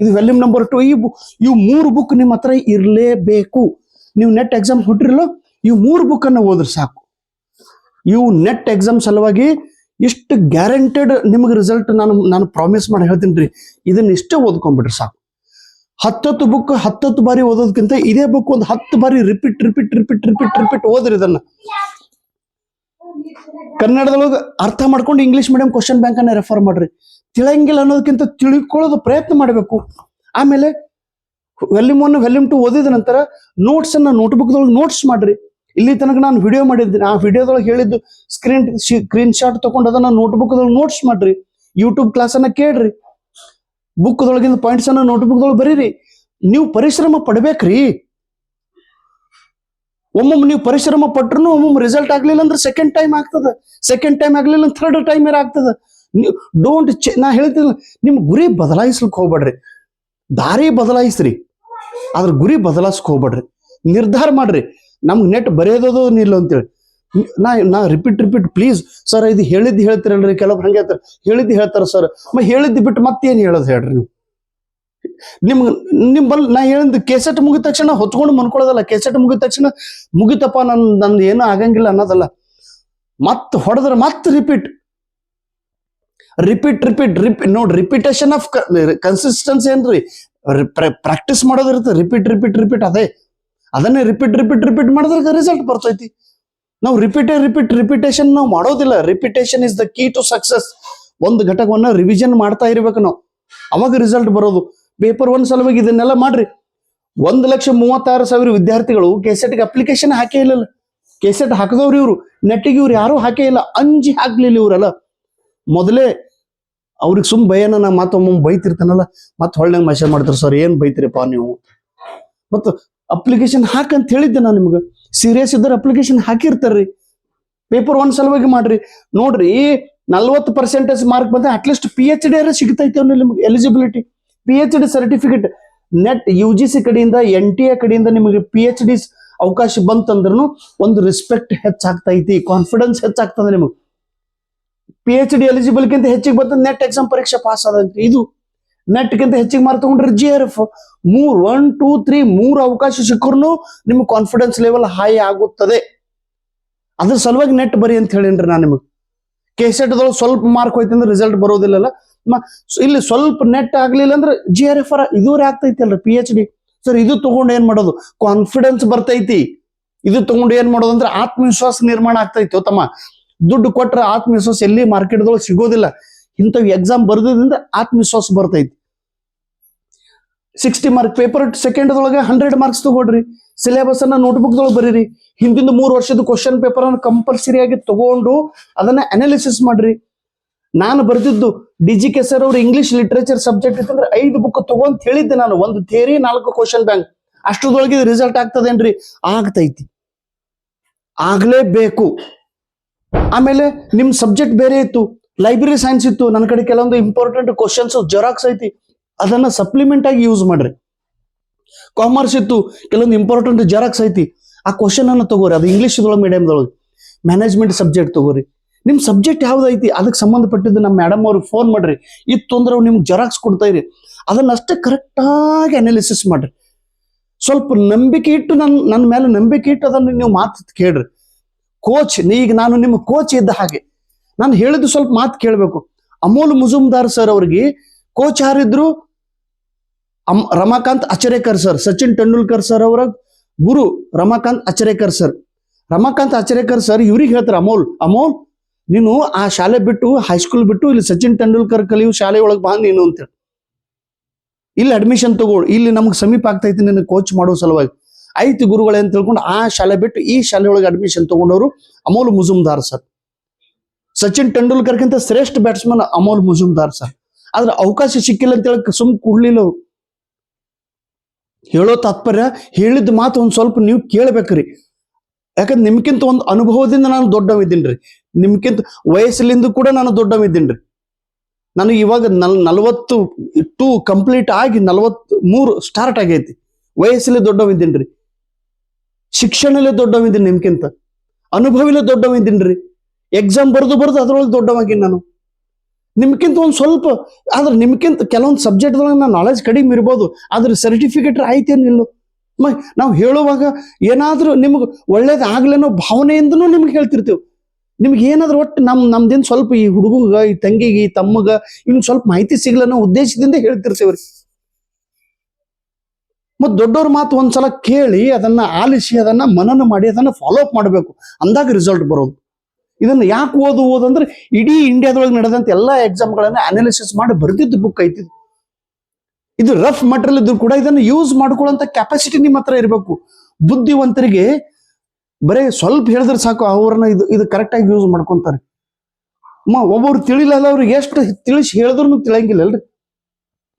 ಇದು ವೆಲ್ಯೂಮ್ ನಂಬರ್ ಟು ಈ ಬುಕ್ ಇವು ಮೂರು ಬುಕ್ ನಿಮ್ಮ ಹತ್ರ ಇರಲೇಬೇಕು. ನೀವು ನೆಟ್ ಎಕ್ಸಾಮ್ ಹುಟ್ಟಿರಲ್ಲ ಇವು ಮೂರು ಬುಕ್ ಅನ್ನು ಓದ್ರಿ ಸಾಕು. ಇವು ನೆಟ್ ಎಕ್ಸಾಮ್ ಸಲುವಾಗಿ ಇಷ್ಟು ಗ್ಯಾರಂಟೆಡ್ ನಿಮಗೆ ರಿಸಲ್ಟ್ ನಾನು ನಾನು ಪ್ರಾಮಿಸ್ ಮಾಡಿ ಹೇಳ್ತೀನಿ ರೀ ಇದನ್ನ ಇಷ್ಟೇ ಓದ್ಕೊಂಡ್ಬಿಡ್ರಿ ಸಾಕು. ಹತ್ತತ್ತು ಬುಕ್ ಹತ್ತತ್ತು ಬಾರಿ ಓದೋದಕ್ಕಿಂತ ಇದೇ ಬುಕ್ ಒಂದು ಹತ್ತು ಬಾರಿ repeat repeat repeat repeat repeat ಓದ್ರಿ ಇದನ್ನ. ಕನ್ನಡದೊಳಗೆ ಅರ್ಥ ಮಾಡ್ಕೊಂಡು ಇಂಗ್ಲಿಷ್ ಮೀಡಿಯಂ ಕ್ವಶನ್ ಬ್ಯಾಂಕ್ ಅನ್ನ ರೆಫರ್ ಮಾಡ್ರಿ. ತಿಳಂಗಿಲ್ಲ ಅನ್ನೋದಕ್ಕಿಂತ ತಿಳ್ಕೊಳ್ಳೋದು ಪ್ರಯತ್ನ ಮಾಡಬೇಕು. ಆಮೇಲೆ ವೆಲ್ಯೂಮ್ ಒನ್ ವೆಲ್ಯೂಮ್ ಟು ಓದಿದ ನಂತರ ನೋಟ್ಸ್ ಅನ್ನ ನೋಟ್ಬುಕ್ದೊಳಗೆ ನೋಟ್ಸ್ ಮಾಡ್ರಿ. ಇಲ್ಲಿ ತನಕ ನಾನು ವಿಡಿಯೋ ಮಾಡಿದ್ದೀನಿ. ಆ ವಿಡಿಯೋದೊಳಗೆ ಹೇಳಿದ್ದು ಸ್ಕ್ರೀನ್ ಸ್ಕ್ರೀನ್ ಶಾಟ್ ತಗೊಂಡು ಅದನ್ನ ನೋಟ್ಬುಕ್ದೊಳಗೆ ನೋಟ್ಸ್ ಮಾಡ್ರಿ. ಯೂಟ್ಯೂಬ್ ಕ್ಲಾಸ್ ಅನ್ನ ಕೇಳ್ರಿ. ಬುಕ್ದೊಳಗಿಂದ ಪಾಯಿಂಟ್ಸ್ ಅನ್ನ ನೋಟ್ಬುಕ್ದೊಳಗೆ ಬರೀರಿ. ನೀವು ಪರಿಶ್ರಮ ಪಡ್ಬೇಕ್ರಿ. ಒಮ್ಮೊಮ್ಮೆ ನೀವು ಪರಿಶ್ರಮ ಪಟ್ರು ಒಮ್ಮೊಮ್ಮೆ ರಿಸಲ್ಟ್ ಆಗ್ಲಿಲ್ಲ ಅಂದ್ರೆ ಸೆಕೆಂಡ್ ಟೈಮ್ ಆಗ್ತದ. ಸೆಕೆಂಡ್ ಟೈಮ್ ಆಗ್ಲಿಲ್ಲ ಅಂದ್ರೆ ಥರ್ಡ್ ಟೈಮ್ ಆಗ್ತದ ನೀವು ಡೋಂಟ್ ನಾ ಹೇಳ್ತೀನಿ ನಿಮ್ಮ ಗುರಿ ಬದಲಾಯಿಸ್ಲಿಕ್ಕೆ ಹೋಗ್ಬೇಡ್ರಿ. ದಾರಿ ಬದಲಾಯಿಸ್ರಿ. ಅದ್ರ ಗುರಿ ಬದಲಾಯಿಸ್ಕೊ ಹೋಗ್ಬೇಡ್ರಿ. ನಿರ್ಧಾರ ಮಾಡ್ರಿ. ನಮ್ಗೆ ನೆಟ್ ಬರೆಯೋದೋ ನಿಲ್ಲ ಅಂತೇಳಿ. ನಾ ನಾ ರಿಪೀಟ್ ರಿಪೀಟ್ ಪ್ಲೀಸ್ ಸರ್ ಇದು ಹೇಳಿದ್ದು ಹೇಳ್ತಿರಲ್ರಿ. ಕೆಲವ್ರು ಹಂಗೆ ಹೇಳ್ತಾರೆ. ಹೇಳಿದ್ದು ಹೇಳ್ತಾರ ಸರ್ ಮ ಹೇಳಿದ್ದು ಬಿಟ್ಟು ಮತ್ತೇನು ಹೇಳೋದು ಹೇಳ್ರಿ ನೀವು? ನಿಮ್ಗೆ ನಿಮ್ಮಲ್ಲಿ ನಾ ಹೇಳಿದ್ದು ಕೆಸೆಟ್ ಮುಗಿದ ತಕ್ಷಣ ಹೊತ್ಕೊಂಡು ಮನ್ಕೊಳ್ಳೋದಲ್ಲ. ಕೆಸೆಟ್ ಮುಗಿದ ತಕ್ಷಣ, ಮುಗಿತಪ್ಪ ನನ್, ನಂದು ಏನೂ ಆಗಂಗಿಲ್ಲ ಅನ್ನೋದಲ್ಲ. ಮತ್ತೆ ಹೊಡೆದ್ರೆ ಮತ್ತೆ ರಿಪೀಟ್ ರಿಪೀಟ್ ರಿಪೀಟ್ ರಿಪೀಟ್ ನೋಡಿ ರಿಪಿಟೇಷನ್ ಆಫ್ ಕನ್ಸಿಸ್ಟೆನ್ಸಿ ಏನ್ರಿ? ಪ್ರಾಕ್ಟೀಸ್ ಮಾಡೋದಿರುತ್ತೆ ರಿಪೀಟ್ ರಿಪೀಟ್ ರಿಪೀಟ್ ಅದೇ. ಅದನ್ನೇ ರಿಪೀಟ್ ರಿಪೀಟ್ ರಿಪೀಟ್ ಮಾಡಿದ್ರೆ ರಿಸಲ್ಟ್ ಬರ್ತೈತಿ. ನಾವು ರಿಪೀಟ್ ರಿಪೀಟ್ ರಿಪಿಟೇಷನ್ ನಾವು ಮಾಡೋದಿಲ್ಲ. Repetition is the key to success ಒಂದು ಘಟಕವನ್ನ ರಿವಿಷನ್ ಮಾಡ್ತಾ ಇರ್ಬೇಕು ನಾವು. ಅವಾಗ ರಿಸಲ್ಟ್ ಬರೋದು. ಪೇಪರ್ ಒನ್ ಸಲುವಾಗಿ ಇದನ್ನೆಲ್ಲ ಮಾಡ್ರಿ. ಒಂದು ಲಕ್ಷ ಮೂವತ್ತಾರು ಸಾವಿರ ವಿದ್ಯಾರ್ಥಿಗಳು ಕೆಸೆಟ್ಗೆ ಅಪ್ಲಿಕೇಶನ್ ಹಾಕೇ ಇಲ್ಲ ಕೆಸೆಟ್ ಹಾಕಿದವ್ರು ಇವ್ರು. ನೆಟ್ಟಿಗೆ ಇವ್ರು ಯಾರು ಹಾಕೇ ಇಲ್ಲ. ಅಂಜಿ ಹಾಕ್ಲಿಲ್ಲ ಇವರಲ್ಲ. ಮೊದಲೇ ಅವ್ರಿಗೆ ಸುಮ್ ಭಯನ ನಾ ಮತ್ತೊಮ್ಮೆ ಬೈತಿರ್ತಾನಲ್ಲ, ಮತ್ತೆ ಹೊಳ್ಳೆ ಮೆಸೇಜ್ ಮಾಡ್ತಾರೆ, ಸರ್, ಏನ್ ಬೈತಿರಪ್ಪ ನೀವು? ಮತ್ತು ಅಪ್ಲಿಕೇಶನ್ ಹಾಕಂತ ಹೇಳಿದ್ದೆ ನಾನು ನಿಮ್ಗೆ. ಸೀರಿಯಸ್ ಇದ್ದರೆ ಅಪ್ಲಿಕೇಶನ್ ಹಾಕಿರ್ತಾರ್ರಿ. ಪೇಪರ್ ಒನ್ ಸಲುವಾಗಿ ಮಾಡ್ರಿ. ನೋಡ್ರಿ ನಲ್ವತ್ತು ಪರ್ಸೆಂಟೇಜ್ ಮಾರ್ಕ್ ಬಂದ್ರೆ at least P H D ಅರ ಸಿಗ್ತೈತೆ ಅವ್ನು ನಿಮ್ಗೆ eligibility P H D certificate NET U G C ಕಡೆಯಿಂದ ಎನ್ ಟಿ ಎ ಕಡೆಯಿಂದ ನಿಮಗೆ ಪಿ ಎಚ್ ಡಿ ಅವಕಾಶ ಬಂತಂದ್ರೂ ಒಂದು ರೆಸ್ಪೆಕ್ಟ್ ಹೆಚ್ಚಾಗ್ತೈತಿ ಕಾನ್ಫಿಡೆನ್ಸ್ ಹೆಚ್ಚಾಗ್ತದೆ ನಿಮಗೆ. ಪಿ ಎಚ್ ಡಿ ಎಲಿಜಿಬಲ್ಗಿಂತ ಹೆಚ್ಚಿಗೆ ಬಂತು ನೆಟ್ ಎಕ್ಸಾಮ್ ಪರೀಕ್ಷೆ ಪಾಸ್ ಆದಂತ್ರಿ ಇದು ನೆಟ್ಗಿಂತ ಹೆಚ್ಚಿಗೆ ಮಾರ್ಕ್ ತಗೊಂಡ್ರೆ ಜಿ ಆರ್ ಎಫ್ ಮೂರ್ ಒನ್ ಟೂ ತ್ರೀ ಮೂರ್ ಅವಕಾಶ ಸಿಕ್ಕರು ನಿಮ್ಗೆ ಕಾನ್ಫಿಡೆನ್ಸ್ ಲೆವೆಲ್ ಹೈ ಆಗುತ್ತದೆ. ಅದ್ರ ಸಲುವಾಗಿ ನೆಟ್ ಬರಿ ಅಂತ ಹೇಳಿನ್ರಿ ನಾನು ನಿಮಗೆ. ಕೆಸೆಟ್ದೊಳಗೆ ಸ್ವಲ್ಪ ಮಾರ್ಕ್ ಹೋಯ್ತು ಅಂದ್ರೆ ರಿಸಲ್ಟ್ ಬರೋದಿಲ್ಲಲ್ಲ. ಇಲ್ಲಿ ಸ್ವಲ್ಪ ನೆಟ್ ಆಗ್ಲಿಲ್ಲ ಅಂದ್ರೆ ಜಿ ಆರ್ ಎಫ್ ಆರ್ ಇದೂರೇ ಆಗ್ತೈತಿ ಅಲ್ರಿ ಪಿ ಎಚ್ ಡಿ ಸರ್ ಇದು ತಗೊಂಡು ಏನ್ ಮಾಡೋದು? ಕಾನ್ಫಿಡೆನ್ಸ್ ಬರ್ತೈತಿ. ಇದು ತಗೊಂಡು ಏನ್ ಮಾಡೋದು ಅಂದ್ರೆ ಆತ್ಮವಿಶ್ವಾಸ ನಿರ್ಮಾಣ ಆಗ್ತೈತಿ ತಮ್ಮ ದುಡ್ಡು ಕೊಟ್ರೆ ಆತ್ಮವಿಶ್ವಾಸ ಎಲ್ಲಿ ಮಾರ್ಕೆಟ್ದೊಳಗೆ ಸಿಗೋದಿಲ್ಲ. ಇಂಥವು ಎಕ್ಸಾಮ್ ಬರ್ದಿಂದ ಆತ್ಮವಿಶ್ವಾಸ ಬರ್ತೈತಿ. ಸಿಕ್ಸ್ಟಿ ಮಾರ್ಕ್ ಪೇಪರ್ ಸೆಕೆಂಡ್ದೊಳಗೆ ಹಂಡ್ರೆಡ್ ಮಾರ್ಕ್ಸ್ ತಗೊಳ್ರಿ. ಸಿಲೆಬಸ್ ಅನ್ನ ನೋಟ್ಬುಕ್ ದೊಳಗೆ ಬರೀರಿ. ಹಿಂದಿನ ಮೂರು ವರ್ಷದ ಕ್ವಶನ್ ಪೇಪರ್ ಅನ್ನು ಕಂಪಲ್ಸರಿ ಆಗಿ ತಗೊಂಡು ಅದನ್ನ ಅನಾಲಿಸಿಸ್ ಮಾಡ್ರಿ. ನಾನು ಬರ್ದಿದ್ದು ಡಿ ಜಿ ಕೆ ಸರ್ ಅವ್ರ ಇಂಗ್ಲಿಷ್ ಲಿಟ್ರೇಚರ್ ಸಬ್ಜೆಕ್ಟ್ ಇತ್ತಂದ್ರೆ ಐದು ಬುಕ್ ತಗೊಂತ ಹೇಳಿದ್ದೆ ನಾನು. ಒಂದು ಥೇರಿ ನಾಲ್ಕು ಕ್ವಶನ್ ಬ್ಯಾಂಕ್ ಅಷ್ಟರದೊಳಗೆ ರಿಸಲ್ಟ್ ಆಗ್ತದೇನ್ರಿ? ಆಗ್ತೈತಿ. ಆಗ್ಲೇಬೇಕು. ಆಮೇಲೆ ನಿಮ್ ಸಬ್ಜೆಕ್ಟ್ ಬೇರೆ ಇತ್ತು. ಲೈಬ್ರರಿ ಸೈನ್ಸ್ ಇತ್ತು. ನನ್ನ ಕಡೆ ಕೆಲವೊಂದು ಇಂಪಾರ್ಟೆಂಟ್ ಕ್ವಶನ್ಸ್ ಜೆರಾಕ್ಸ್ ಐತಿ. ಅದನ್ನ ಸಪ್ಲಿಮೆಂಟ್ ಆಗಿ ಯೂಸ್ ಮಾಡ್ರಿ. ಕಾಮರ್ಸ್ ಇತ್ತು. ಕೆಲವೊಂದು ಇಂಪಾರ್ಟೆಂಟ್ ಜೆರಾಕ್ಸ್ ಐತಿ. ಆ ಕ್ವಶನ್ ಅನ್ನ ತಗೋರಿ. ಅದು ಇಂಗ್ಲಿಷ್ ಮೀಡಿಯಮ್ದೊಳಗೆ ಮ್ಯಾನೇಜ್ಮೆಂಟ್ ಸಬ್ಜೆಕ್ಟ್ ತಗೋರಿ. ನಿಮ್ ಸಬ್ಜೆಕ್ಟ್ ಯಾವ್ದೈತಿ ಅದಕ್ಕೆ ಸಂಬಂಧಪಟ್ಟಿದ್ದು ನಮ್ಮ ಮೇಡಮ್ ಅವ್ರಿಗೆ ಫೋನ್ ಮಾಡ್ರಿ. ಇತ್ತು ಅಂದ್ರೆ ನಿಮ್ಗೆ ಜೆರಾಕ್ಸ್ ಕೊಡ್ತಾ ಇರಿ. ಅದನ್ನ ಅಷ್ಟೇ ಕರೆಕ್ಟಾಗಿ ಅನಾಲಿಸಿಸ್ ಮಾಡ್ರಿ. ಸ್ವಲ್ಪ ನಂಬಿಕೆ ಇಟ್ಟು ನನ್ನ ನನ್ನ ಮೇಲೆ ನಂಬಿಕೆ ಇಟ್ಟು ಅದನ್ನು ನೀವು ಮಾತು ಕೇಳ್ರಿ. ಕೋಚ್ ಈಗ ನಾನು ನಿಮ್ಮ ಕೋಚ್ ಇದ್ದ ಹಾಗೆ. ನಾನು ಹೇಳಿದ್ದು ಸ್ವಲ್ಪ ಮಾತು ಕೇಳಬೇಕು. ಅಮೋಲ್ ಮುಜುಮ್ದಾರ್ ಸರ್ ಅವ್ರಿಗೆ ಕೋಚ್ ಯಾರಿದ್ರು? Um, Ramakant Achrekar sir, Sachin Tendulkar sir ಅವರ ಗುರು ರಮಾಕಾಂತ್ ಅಚರೇಕರ್ ಸರ್. ರಮಾಕಾಂತ್ ಅಚರೇಕರ್ ಸರ್ ಇವ್ರಿಗೆ ಹೇಳ್ತಾರೆ, ಅಮೋಲ್ ಅಮೋಲ್, ನೀನು ಆ ಶಾಲೆ ಬಿಟ್ಟು ಹೈಸ್ಕೂಲ್ ಬಿಟ್ಟು, ಇಲ್ಲಿ ಸಚಿನ್ ತೆಂಡೂಲ್ಕರ್ ಕಲಿಯು ಶಾಲೆ ಒಳಗೆ ಬಾ ನೀನು ಅಂತೇಳಿ ಇಲ್ಲಿ ಅಡ್ಮಿಷನ್ ತಗೋ, ಇಲ್ಲಿ ನಮ್ಗೆ ಸಮೀಪ ಆಗ್ತೈತಿ ನಿನ್ನ ಕೋಚ್ ಮಾಡೋ ಸಲುವಾಗಿ. ಐತಿ ಗುರುಗಳೇ ಅಂತ ತಿಳ್ಕೊಂಡು ಆ ಶಾಲೆ ಬಿಟ್ಟು ಈ ಶಾಲೆ ಒಳಗೆ ಅಡ್ಮಿಷನ್ ತಗೊಂಡವರು ಅಮೋಲ್ ಮುಜುಮ್ದಾರ್ ಸರ್. ಸಚಿನ್ ತೆಂಡೂಲ್ಕರ್ಗಿಂತ ಶ್ರೇಷ್ಠ ಬ್ಯಾಟ್ಸ್ಮನ್ ಅಮೋಲ್ ಮುಜುಮ್ದಾರ್ ಸರ್. ಆದ್ರೆ ಅವಕಾಶ ಸಿಕ್ಕಿಲ್ಲ ಅಂತ ಹೇಳಕ್ ಸುಮ್ ಕೂಡ್ಲಿಲ್ಲ ಅವ್ರು. ಹೇಳೋ ತಾತ್ಪರ್ಯ, ಹೇಳಿದ ಮಾತು ಒಂದ್ ಸ್ವಲ್ಪ ನೀವು ಕೇಳ್ಬೇಕ್ರಿ ಯಾಕಂದ್ರೆ ನಿಮ್ಕಿಂತ ಒಂದು ಅನುಭವದಿಂದ ನಾನು ದೊಡ್ಡವಿದ್ದೀನ್ರಿ ನಿಮ್ಕಿಂತ ವಯಸ್ಸಲ್ಲಿಂದ ಕೂಡ ನಾನು ದೊಡ್ಡವಿದ್ದೀನ್ರಿ ನನಗೆ ಇವಾಗ ನಲ್ ನಲವತ್ತು ಟು ಕಂಪ್ಲೀಟ್ ಆಗಿ ನಲ್ವತ್ ಮೂರು ಸ್ಟಾರ್ಟ್ ಆಗೈತಿ. ವಯಸ್ಸಲ್ಲಿ ದೊಡ್ಡವಿದ್ದೀನ್ರಿ ಶಿಕ್ಷಣಲ್ಲೇ ದೊಡ್ಡವಿದ್ದೀನಿ ನಿಮ್ಗಿಂತ ಅನುಭವಿಲೇ ದೊಡ್ಡವಿದ್ದೀನ್ರಿ ಎಕ್ಸಾಮ್ ಬರ್ದು ಬರ್ದು ಅದ್ರೊಳಗೆ ದೊಡ್ಡವಾಗಿನಿ ನಾನು. ನಿಮ್ಗಿಂತ ಒಂದು ಸ್ವಲ್ಪ, ಆದ್ರೆ ನಿಮ್ಗಿಂತ ಕೆಲವೊಂದು ಸಬ್ಜೆಕ್ಟ್ ನಾನು ನಾಲೆಜ್ ಕಡಿಮೆ ಇರ್ಬೋದು, ಆದ್ರೆ ಸರ್ಟಿಫಿಕೇಟ್ ಆಯ್ತೇನಿಲ್ಲ ಮ, ನಾವು ಹೇಳುವಾಗ ಏನಾದರೂ ನಿಮ್ಗೆ ಒಳ್ಳೇದು ಆಗ್ಲೇನೋ ಭಾವನೆಯಿಂದನೂ ನಿಮ್ಗೆ ಹೇಳ್ತಿರ್ತೀವಿ. ನಿಮ್ಗೆ ಏನಾದ್ರೂ ಒಟ್ಟು ನಮ್, ನಮ್ದೇನು ಸ್ವಲ್ಪ ಈ ಹುಡುಗಗ, ಈ ತಂಗಿಗೆ, ಈ ತಮ್ಮಗ ಇವ್ನ ಸ್ವಲ್ಪ ಮಾಹಿತಿ ಸಿಗ್ಲನ್ನೋ ಉದ್ದೇಶದಿಂದ ಹೇಳ್ತಿರ್ತೀವ್ರಿ. ಮತ್ ದೊಡ್ಡವ್ರ ಮಾತು ಒಂದ್ಸಲ ಕೇಳಿ ಅದನ್ನ ಆಲಿಸಿ, ಅದನ್ನ ಮನನ ಮಾಡಿ, ಅದನ್ನ ಫಾಲೋ ಅಪ್ ಮಾಡಬೇಕು. ಅಂದಾಗ ರಿಸಲ್ಟ್ ಬರೋದು. ಇದನ್ನು ಯಾಕೆ ಓದು ಓದು ಅಂದ್ರೆ ಇಡೀ ಇಂಡಿಯಾದೊಳಗೆ ನಡೆದಂತ ಎಲ್ಲಾ ಎಕ್ಸಾಮ್ಗಳನ್ನ ಅನಾಲಿಸಿಸ್ ಮಾಡಿ ಬರೆದಿದ್ದು ಬುಕ್ ಐತಿ ಇದು. ರಫ್ ಮಟೀರಿಯಲ್ ಇದ್ರು ಕೂಡ ಇದನ್ನು ಯೂಸ್ ಮಾಡ್ಕೊಳ್ಳೋಂಥ ಕೆಪಾಸಿಟಿ ನಿಮ್ಮ ಹತ್ರ ಇರಬೇಕು. ಬುದ್ಧಿವಂತರಿಗೆ ಬರೇ ಸ್ವಲ್ಪ ಹೇಳಿದ್ರೆ ಸಾಕು, ಅವ್ರನ್ನ ಇದು ಇದು ಕರೆಕ್ಟಾಗಿ ಯೂಸ್ ಮಾಡ್ಕೊತಾರೆ. ಒಬ್ಬರು ತಿಳಿಲಲ್ಲ ಅವ್ರಿಗೆ ಎಷ್ಟು ತಿಳಿಸಿ ಹೇಳಿದ್ರು ತಿಳಿಯಂಗಿಲ್ಲ ಅಲ್ರಿ?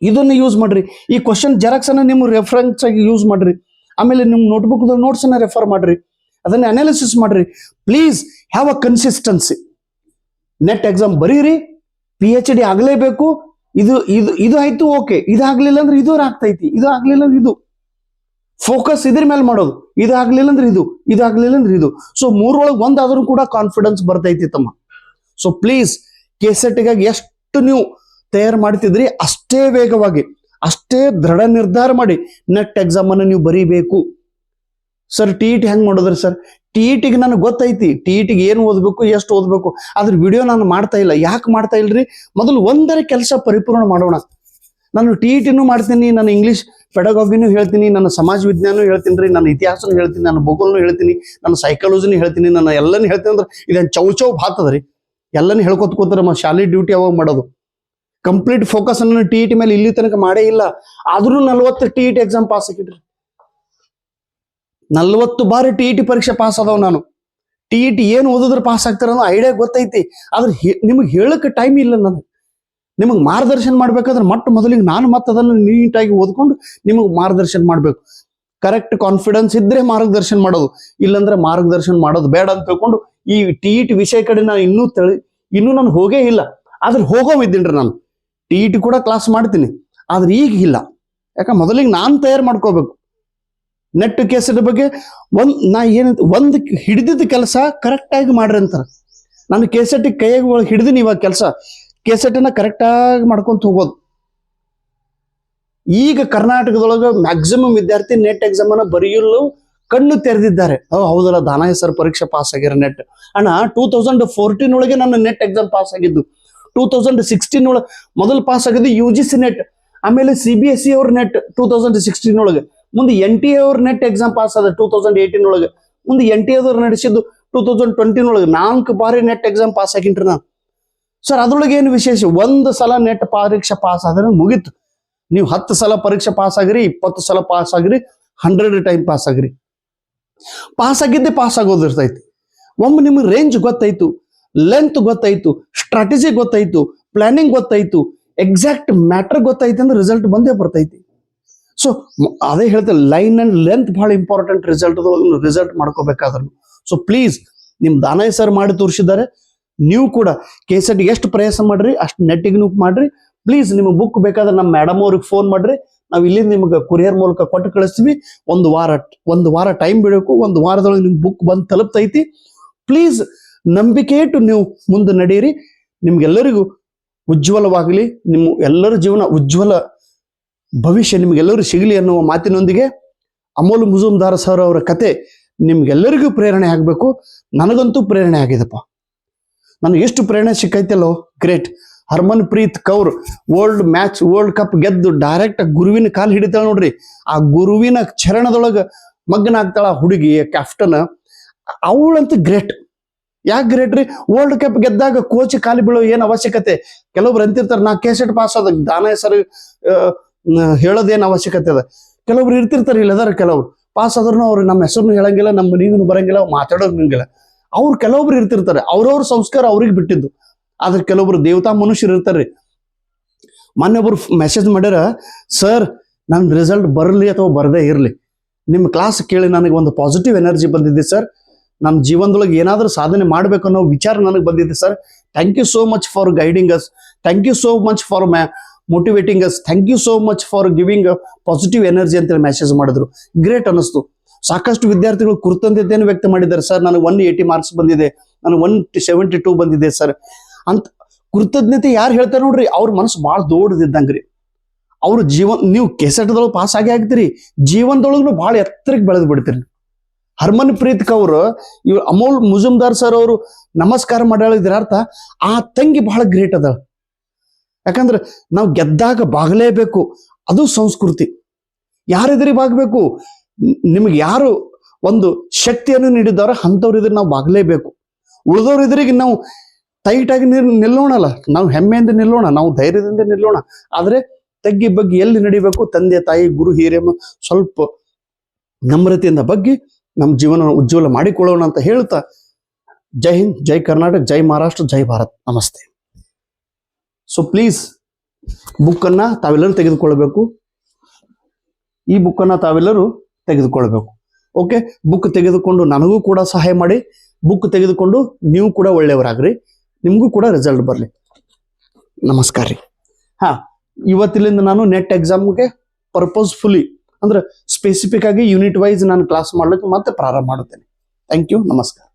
ಇದನ್ನ ಯೂಸ್ ಮಾಡ್ರಿ. ಈ ಕ್ವಶನ್ ಜೆರಾಕ್ಸ್ ಅನ್ನ ನಿಮ್ಮ ರೆಫರೆನ್ಸ್ ಆಗಿ ಯೂಸ್ ಮಾಡ್ರಿ. ಆಮೇಲೆ ನಿಮ್ಮ ನೋಟ್ಬುಕ್ ನೋಟ್ಸ್ ಅನ್ನ ರೆಫರ್ ಮಾಡ್ರಿ. ಅದನ್ನ ಅನಾಲಿಸಿಸ್ ಮಾಡ್ರಿ. Please have a consistency NET exam ಬರೀರಿ. ಪಿ ಎಚ್ ಡಿ ಆಗಲೇಬೇಕು. ಇದು ಇದು ಇದು ಆಯ್ತು ಓಕೆ ಇದು ಆಗ್ಲಿಲ್ಲ ಅಂದ್ರೆ ಇದು ಆಗ್ತೈತಿ. ಇದು ಆಗ್ಲಿಲ್ಲ ಅಂದ್ರೆ ಇದು. ಫೋಕಸ್ ಇದ್ರ ಮೇಲೆ ಮಾಡೋದು. ಇದು ಆಗ್ಲಿಲ್ಲ ಅಂದ್ರೆ ಇದು. ಇದು ಆಗ್ಲಿಲ್ಲ ಅಂದ್ರೆ ಇದು. ಸೊ ಮೂರೊಳಗೆ ಒಂದಾದ್ರೂ ಕೂಡ ಕಾನ್ಫಿಡೆನ್ಸ್ ಬರ್ತೈತಿ ತಮ್ಮ. ಸೊ ಪ್ಲೀಸ್ ಕೆಸೆಟ್ಗಾಗಿ ಎಷ್ಟು ನೀವು ತಯಾರು ಮಾಡ್ತಿದ್ರಿ, ಅಷ್ಟೇ ವೇಗವಾಗಿ, ಅಷ್ಟೇ ದೃಢ ನಿರ್ಧಾರ ಮಾಡಿ ನೆಟ್ ಎಕ್ಸಾಮ್ ಅನ್ನು ನೀವು ಬರೀಬೇಕು. ಸರ್ ಟಿ ಇ ಟಿ ಹೆಂಗ್ ಮಾಡೋದ್ರಿ ಸರ್ ಟಿ ಇ ನನಗೆ ಗೊತ್ತೈತಿ ಟಿ ಇ ಟಿಗೆ ಏನು ಓದಬೇಕು, ಎಷ್ಟು ಓದಬೇಕು ಅದ್ರ ವಿಡಿಯೋ ನಾನು ಮಾಡ್ತಾ ಇಲ್ಲ. ಯಾಕೆ ಮಾಡ್ತಾ ಇಲ್ರಿ? ಮೊದಲು ಒಂದರ ಕೆಲಸ ಪರಿಪೂರ್ಣ ಮಾಡೋಣ. ನಾನು ಟಿ ಇ ಟಿನೂ ಮಾಡ್ತೀನಿ ನಾನು ಇಂಗ್ಲಿಷ್ ಪೆಡಗಾಗಿನೂ ಹೇಳ್ತೀನಿ, ನನ್ನ ಸಮಾಜ ವಿಜ್ಞಾನೂ ಹೇಳ್ತೀನಿ ರೀ, ನನ್ನ ಇತಿಹಾಸನೂ ಹೇಳ್ತೀನಿ, ನನ್ನ ಭೂಗೋಲ್ನು ಹೇಳ್ತೀನಿ, ನನ್ನ ಸೈಕಾಲಜಿನೂ ಹೇಳ್ತೀನಿ, ನನ್ನ ಎಲ್ಲನೂ ಹೇಳ್ತೀನಿ ಅಂದ್ರೆ ಇದೇನು ಚೌ ಚೌ ಭಾತದ ರೀ? ಎಲ್ಲನೂ ಹೇಳ್ಕೊತ ಕೂತಾರೆ ನಮ್ಮ ಶಾಲೆ ಡ್ಯೂಟಿ ಯಾವಾಗ ಮಾಡೋದು? ಕಂಪ್ಲೀಟ್ ಫೋಕಸ್ ಅನ್ನು ಟಿ ಇಟಿ ಮೇಲೆ ಇಲ್ಲಿ ತನಕ ಮಾಡೇ ಇಲ್ಲ. ಆದ್ರೂ ನಲ್ವತ್ತು T E T exam pass ಆಗಿಟ್ರಿ ನಲ್ವತ್ತು ಬಾರಿ ಟಿ ಇ ಟಿ ಪರೀಕ್ಷೆ ಪಾಸ್ ಅದಾವ ನಾನು. ಟಿ ಇ ಟಿ ಏನು ಓದಿದ್ರೆ ಪಾಸ್ ಆಗ್ತಾರ ಅನ್ನೋ ಐಡಿಯಾ ಗೊತ್ತೈತಿ. ಆದ್ರೆ ನಿಮಗೆ ಹೇಳಕ್ಕೆ ಟೈಮ್ ಇಲ್ಲ ನನಗೆ. ನಿಮಗೆ ಮಾರ್ಗದರ್ಶನ ಮಾಡ್ಬೇಕಾದ್ರೆ ಮೊಟ್ಟ ಮೊದಲಿಗೆ ನಾನು ಮತ್ತೆ ಅದನ್ನು ನೀಟಾಗಿ ಓದ್ಕೊಂಡು ನಿಮಗೆ ಮಾರ್ಗದರ್ಶನ ಮಾಡಬೇಕು. ಕರೆಕ್ಟ್ ಕಾನ್ಫಿಡೆನ್ಸ್ ಇದ್ರೆ ಮಾರ್ಗದರ್ಶನ ಮಾಡೋದು. ಇಲ್ಲಂದ್ರೆ ಮಾರ್ಗದರ್ಶನ ಮಾಡೋದು ಬೇಡ ಅಂತ ತಿಳ್ಕೊಂಡು ಈ ಟಿ ಇ ಟಿ ವಿಷಯ ಕಡೆ ನಾನು ಇನ್ನೂ ತಳಿ, ಇನ್ನೂ ನಾನು ಹೋಗೇ ಇಲ್ಲ. ಆದ್ರೆ ಹೋಗೋ ಇದ್ದೀನಿ ನಾನು. ಟಿ ಇ ಟಿ ಕೂಡ ಕ್ಲಾಸ್ ಮಾಡ್ತೀನಿ. ಆದ್ರೆ ಈಗ ಇಲ್ಲ ಯಾಕೆ ಮೊದಲಿಗೆ ನಾನು ತಯಾರು ಮಾಡ್ಕೋಬೇಕು. ನೆಟ್ ಕೇಸದ ಬಗ್ಗೆ ಒಂದ್ ನಾ ಏನಂತ ಒಂದು ಹಿಡಿದಿದ್ದ ಕೆಲಸ ಕರೆಕ್ಟಾಗಿ ಮಾಡ್ರಿ ಅಂತಾರೆ. ನಾನು ಕೆಸೆಟ್ ಕೈಯಾಗ ಹಿಡಿದಿನಿ ಇವಾಗ ಕೆಲಸ. ಕೇಸೆಟನ್ನ ಕರೆಕ್ಟಾಗಿ ಮಾಡ್ಕೊಂತ ಹೋಗೋದು. ಈಗ ಕರ್ನಾಟಕದೊಳಗೆ ಮ್ಯಾಕ್ಸಿಮಮ್ ವಿದ್ಯಾರ್ಥಿ ನೆಟ್ ಎಕ್ಸಾಮ್ ಅನ್ನ ಬರೆಯಲು ಕಣ್ಣು ತೆರೆದಿದ್ದಾರೆ. ಓ, ಹೌದಲ್ಲ ದಾನ ಹೆಸರು ಪರೀಕ್ಷೆ ಪಾಸ್ ಆಗ್ಯಾರ ನೆಟ್ ಅಣ್ಣ ಟೂ ತೌಸಂಡ್ ಫೋರ್ಟೀನ್ ಒಳಗೆ ನನ್ನ ನೆಟ್ ಎಕ್ಸಾಮ್ ಪಾಸ್ ಆಗಿದ್ದು. ಟೂ ತೌಸಂಡ್ ಸಿಕ್ಸ್ಟೀನ್ ಒಳಗೆ ಮೊದಲು ಪಾಸ್ ಆಗಿದ್ದು ಯು ಜಿ ಸಿ ನೆಟ್ ಆಮೇಲೆ ಸಿ ಬಿ ಎಸ್ ಸಿ ಅವ್ರ ನೆಟ್ ಟೂ ತೌಸಂಡ್ ಸಿಕ್ಸ್ಟೀನ್ ಒಳಗೆ. ಮುಂದೆ ಎನ್ ಟಿ ಅವ್ರ ನೆಟ್ ಎಕ್ಸಾಮ್ ಪಾಸ್ ಆದ ಟೂ ತೌಸಂಡ್ ಏಯ್ಟೀನ್ ಒಳಗೆ. ಮುಂದೆ ಎನ್ ಟಿ ಎದವ್ರು ನಡೆಸಿದ್ದು ಟೂ ತೌಸಂಡ್ ಟ್ವೆಂಟಿನ್ ಒಳಗೆ ನಾಲ್ಕು ಬಾರಿ ನೆಟ್ ಎಕ್ಸಾಮ್ ಪಾಸ್ ಆಗಿನ್ರಿ ನಾನು. ಸರ್ ಅದ್ರೊಳಗೆ ಏನು ವಿಶೇಷ? ಒಂದು ಸಲ ನೆಟ್ ಪರೀಕ್ಷೆ ಪಾಸ್ ಆದ್ರೆ ಮುಗೀತು. ನೀವು ಹತ್ತು ಸಲ ಪರೀಕ್ಷೆ ಪಾಸ್ ಆಗಿರಿ, ಇಪ್ಪತ್ತು ಸಲ ಪಾಸ್ ಆಗಿರಿ ಹಂಡ್ರೆಡ್ ಟೈಮ್ ಪಾಸ್ ಆಗಿರಿ. ಪಾಸ್ ಆಗಿದ್ದೆ ಪಾಸ್ ಆಗೋದಿರ್ತೈತಿ. ಒಮ್ಮೆ ನಿಮಗೆ ರೇಂಜ್ ಗೊತ್ತಾಯ್ತು ಲೆಂತ್ ಗೊತ್ತಾಯ್ತು ಸ್ಟ್ರಾಟಜಿ ಗೊತ್ತಾಯ್ತು ಪ್ಲಾನಿಂಗ್ ಗೊತ್ತಾಯ್ತು ಎಕ್ಸಾಕ್ಟ್ ಮ್ಯಾಟರ್ ಗೊತ್ತಾಯ್ತು ಅಂದ್ರೆ ರಿಸಲ್ಟ್ ಬಂದೇ ಬರ್ತೈತಿ. ಸೊ ಅದೇ ಹೇಳ್ತಾರೆ ಲೈನ್ ಅಂಡ್ ಲೆಂತ್ ಬಹಳ ಇಂಪಾರ್ಟೆಂಟ್ ರಿಸಲ್ಟ್ ರಿಸಲ್ಟ್ ಮಾಡ್ಕೋಬೇಕಾದ್ರು ಸೊ ಪ್ಲೀಸ್ ನಿಮ್ ದಾನಯ್ಯ ಸರ್ ಮಾಡಿ ತೋರಿಸಿದ್ದಾರೆ. ನೀವು ಕೂಡ ಕೆಸಡ್ ಎಷ್ಟು ಪ್ರಯಾಸ ಮಾಡ್ರಿ, ಅಷ್ಟು ನೆಟ್ಟಿಗೆ ಮಾಡ್ರಿ. ಪ್ಲೀಸ್ ನಿಮಗೆ ಬುಕ್ ಬೇಕಾದ್ರೆ ನಮ್ಮ ಮೇಡಮ್ ಅವ್ರಿಗೆ ಫೋನ್ ಮಾಡ್ರಿ. ನಾವು ಇಲ್ಲಿ ನಿಮ್ಗೆ ಕೊರಿಯರ್ ಮೂಲಕ ಕೊಟ್ಟು ಕಳಿಸ್ತೀವಿ. ಒಂದು ವಾರ ಒಂದು ವಾರ ಟೈಮ್ ಬಿಡಬೇಕು ಒಂದು ವಾರದೊಳಗೆ ನಿಮ್ಗೆ ಬುಕ್ ಬಂದು ತಲುಪ್ತೈತಿ. ಪ್ಲೀಸ್ ನಂಬಿಕೆ ಇಟ್ಟು ನೀವು ಮುಂದೆ ನಡೆಯಿರಿ. ನಿಮ್ಗೆಲ್ಲರಿಗೂ ಉಜ್ವಲವಾಗಲಿ. ನಿಮ್ಮ ಎಲ್ಲರ ಜೀವನ ಉಜ್ವಲ ಭವಿಷ್ಯ ನಿಮ್ಗೆಲ್ಲರೂ ಸಿಗಲಿ ಅನ್ನುವ ಮಾತಿನೊಂದಿಗೆ ಅಮೋಲ್ ಮುಜುಮ್ದಾರ್ ಸರ್ ಅವರ ಕತೆ ನಿಮ್ಗೆಲ್ಲರಿಗೂ ಪ್ರೇರಣೆ ಆಗಬೇಕು. ನನಗಂತೂ ಪ್ರೇರಣೆ ಆಗಿದೆಪ್ಪ. ನನಗೆ ಎಷ್ಟು ಪ್ರೇರಣೆ ಸಿಕ್ಕೈತಲ್ಲೋ. Great. Harmanpreet Kaur world match, world cup ಗೆದ್ದು ಡೈರೆಕ್ಟ್ ಗುರುವಿನ ಕಾಲು ಹಿಡಿತಾಳೆ ನೋಡ್ರಿ. ಆ ಗುರುವಿನ ಚರಣದೊಳಗೆ ಮಗ್ನ ಆ ಹುಡುಗಿ ಕ್ಯಾಪ್ಟನ್ ಅವಳಂತೂ ಗ್ರೇಟ್. ಯಾಕೆ ಗ್ರೇಟ್ ರೀ ವರ್ಲ್ಡ್ ಕಪ್ ಗೆದ್ದಾಗ ಕೋಚ್ ಖಾಲಿ ಬೀಳೋ ಏನ್ ಅವಶ್ಯಕತೆ? ಕೆಲವೊಬ್ರು ಅಂತಿರ್ತಾರೆ, ನಾ ಕೇಸೆಟ್ ಪಾಸ್ ಆದ ದಾನ ಹೆಸರು ಹೇಳೋದೇನ್ ಅವಶ್ಯಕತೆ ಅದ? ಕೆಲವೊಬ್ರು ಇರ್ತಿರ್ತಾರೆ, ಇಲ್ಲದಾರ ಕೆಲವ್ರು. ಪಾಸ್ ಆದ್ರೂ ಅವ್ರು ನಮ್ಮ ಹೆಸರು ಹೇಳಂಗಿಲ್ಲ, ನಮ್ಮ ನೀನು ಬರಂಗಿಲ್ಲ ಮಾತಾಡೋಂಗಿಲ್ಲ ಅವ್ರು ಕೆಲವೊಬ್ರು ಇರ್ತಿರ್ತಾರೆ, ಅವ್ರವ್ರ ಸಂಸ್ಕಾರ ಅವ್ರಿಗೆ ಬಿಟ್ಟಿದ್ದು. ಆದ್ರೆ ಕೆಲವೊಬ್ರು ದೇವತಾ ಮನುಷ್ಯರು ಇರ್ತಾರೆ. ಮೊನ್ನೆ ಒಬ್ರು ಮೆಸೇಜ್ ಮಾಡ್ಯಾರ ಸರ್ ನನ್ನ ರಿಸಲ್ಟ್ ಬರಲಿ ಅಥವಾ ಬರದೇ ಇರಲಿ. ನಿಮ್ಮ ಕ್ಲಾಸ್ ಕೇಳಿ ನನಗೆ ಒಂದು ಪಾಸಿಟಿವ್ ಎನರ್ಜಿ ಬಂದಿದ್ದೆ ಸರ್ ನಮ್ಮ ಜೀವನದೊಳಗೆ ಏನಾದರೂ ಸಾಧನೆ ಮಾಡಬೇಕು ಅನ್ನೋ ವಿಚಾರ ನನಗೆ ಬಂದಿದೆ sir. Thank you so much for guiding us thank you so much for ma motivating us thank you so much for giving positive energy ಅಂತೇಳಿ ಮೆಸೇಜ್ ಮಾಡಿದ್ರು. ಗ್ರೇಟ್ ಅನ್ನಿಸ್ತು ಸಾಕಷ್ಟು ವಿದ್ಯಾರ್ಥಿಗಳು ಕೃತಜ್ಞತೆಯನ್ನು ವ್ಯಕ್ತ ಮಾಡಿದ್ದಾರೆ ಸರ್. ನನಗೆ ಒನ್ ಏಯ್ಟಿ ಮಾರ್ಕ್ಸ್ ಬಂದಿದೆ. ನನಗೆ ಒನ್ ಸೆವೆಂಟಿ ಟೂ ಬಂದಿದೆ ಸರ್. ಅಂತ ಕೃತಜ್ಞತೆ ಯಾರು ಹೇಳ್ತಾರೆ ನೋಡ್ರಿ, ಅವ್ರ ಮನಸ್ಸು ಭಾಳ ದೊಡ್ಡದಿದ್ದಂಗ್ರಿ. ಅವ್ರ ಜೀವನ್ ನೀವು ಕೆಸೆಟ್ದೊಳಗೆ ಪಾಸ್ ಆಗಿ ಆಗ್ತೀರಿ. ಜೀವನದೊಳಗೂ ಭಾಳ ಎತ್ತರಕ್ಕೆ ಬೆಳೆದು ಬಿಡ್ತೀರಿ. ಹರ್ಮನ್ ಪ್ರೀತ್ ಕೌರ್, ಇವ್ ಅಮೋಲ್ ಮುಜುಮ್ದಾರ್ ಸರ್ ಅವರು ನಮಸ್ಕಾರ ಮಾಡ್ಯಾಳಿದ್ರ ಅರ್ಥ, ಆ ತಂಗಿ ಬಹಳ ಗ್ರೇಟ್ ಅದ ಯಾಕಂದ್ರೆ ನಾವು ಗೆದ್ದಾಗ ಬಾಗಲೇಬೇಕು, ಅದು ಸಂಸ್ಕೃತಿ. ಯಾರಿದ್ರಿ ಬಾಗಬೇಕು? ನಿಮ್ಗೆ ಯಾರು ಒಂದು ಶಕ್ತಿಯನ್ನು ನೀಡಿದ್ದಾರೋ ಅಂಥವ್ರ ಇದ್ರೆ ನಾವು ಬಾಗಲೇಬೇಕು. ಉಳಿದವ್ರ ಇದ್ರಿಗೆ ನಾವು ಟೈಟ್ ಆಗಿ ನಿಲ್, ನಿಲ್ಲೋಣಲ್ಲ, ನಾವು ಹೆಮ್ಮೆಯಿಂದ ನಿಲ್ಲೋಣ, ನಾವು ಧೈರ್ಯದಿಂದ ನಿಲ್ಲೋಣ. ಆದ್ರೆ ತಗ್ಗಿ ಬಗ್ಗೆ ಎಲ್ಲಿ ನಡಿಬೇಕು, ತಂದೆ ತಾಯಿ, ಗುರು ಹಿರಿಯಮ್ಮ ಸ್ವಲ್ಪ ನಮ್ರತೆಯಿಂದ ಬಗ್ಗೆ ನಮ್ಮ ಜೀವನ ಉಜ್ವಲ ಮಾಡಿಕೊಳ್ಳೋಣ ಅಂತ ಹೇಳ್ತಾ ಜೈ ಹಿಂದ್, ಜೈ ಕರ್ನಾಟಕ, ಜೈ ಮಹಾರಾಷ್ಟ್ರ, ಜೈ ಭಾರತ್. ನಮಸ್ತೆ. ಸೊ ಪ್ಲೀಸ್ ಬುಕ್ಕನ್ನು ತಾವೆಲ್ಲರೂ ತೆಗೆದುಕೊಳ್ಬೇಕು ಈ ಬುಕ್ಕನ್ನು ತಾವೆಲ್ಲರೂ ತೆಗೆದುಕೊಳ್ಬೇಕು ಓಕೆ ಬುಕ್ ತೆಗೆದುಕೊಂಡು ನನಗೂ ಕೂಡ ಸಹಾಯ ಮಾಡಿ. ಬುಕ್ ತೆಗೆದುಕೊಂಡು ನೀವು ಕೂಡ ಒಳ್ಳೆಯವರಾಗ್ರಿ. ನಿಮಗೂ ಕೂಡ ರಿಸಲ್ಟ್ ಬರಲಿ. ನಮಸ್ಕಾರ ರೀ. ಹಾ, ಇವತ್ತಿಲಿಂದ ನಾನು ನೆಟ್ ಎಕ್ಸಾಮ್ಗೆ ಪರ್ಪಸ್ಫುಲಿ ಅಂದ್ರೆ ಸ್ಪೆಸಿಫಿಕ್ ಆಗಿ ಯೂನಿಟ್ ವೈಸ್ ನಾನು ಕ್ಲಾಸ್ ಮಾಡಲಿಕ್ಕೆ ಮತ್ತೆ ಪ್ರಾರಂಭ ಮಾಡುತ್ತೇನೆ. ಥ್ಯಾಂಕ್ ಯು ನಮಸ್ಕಾರ.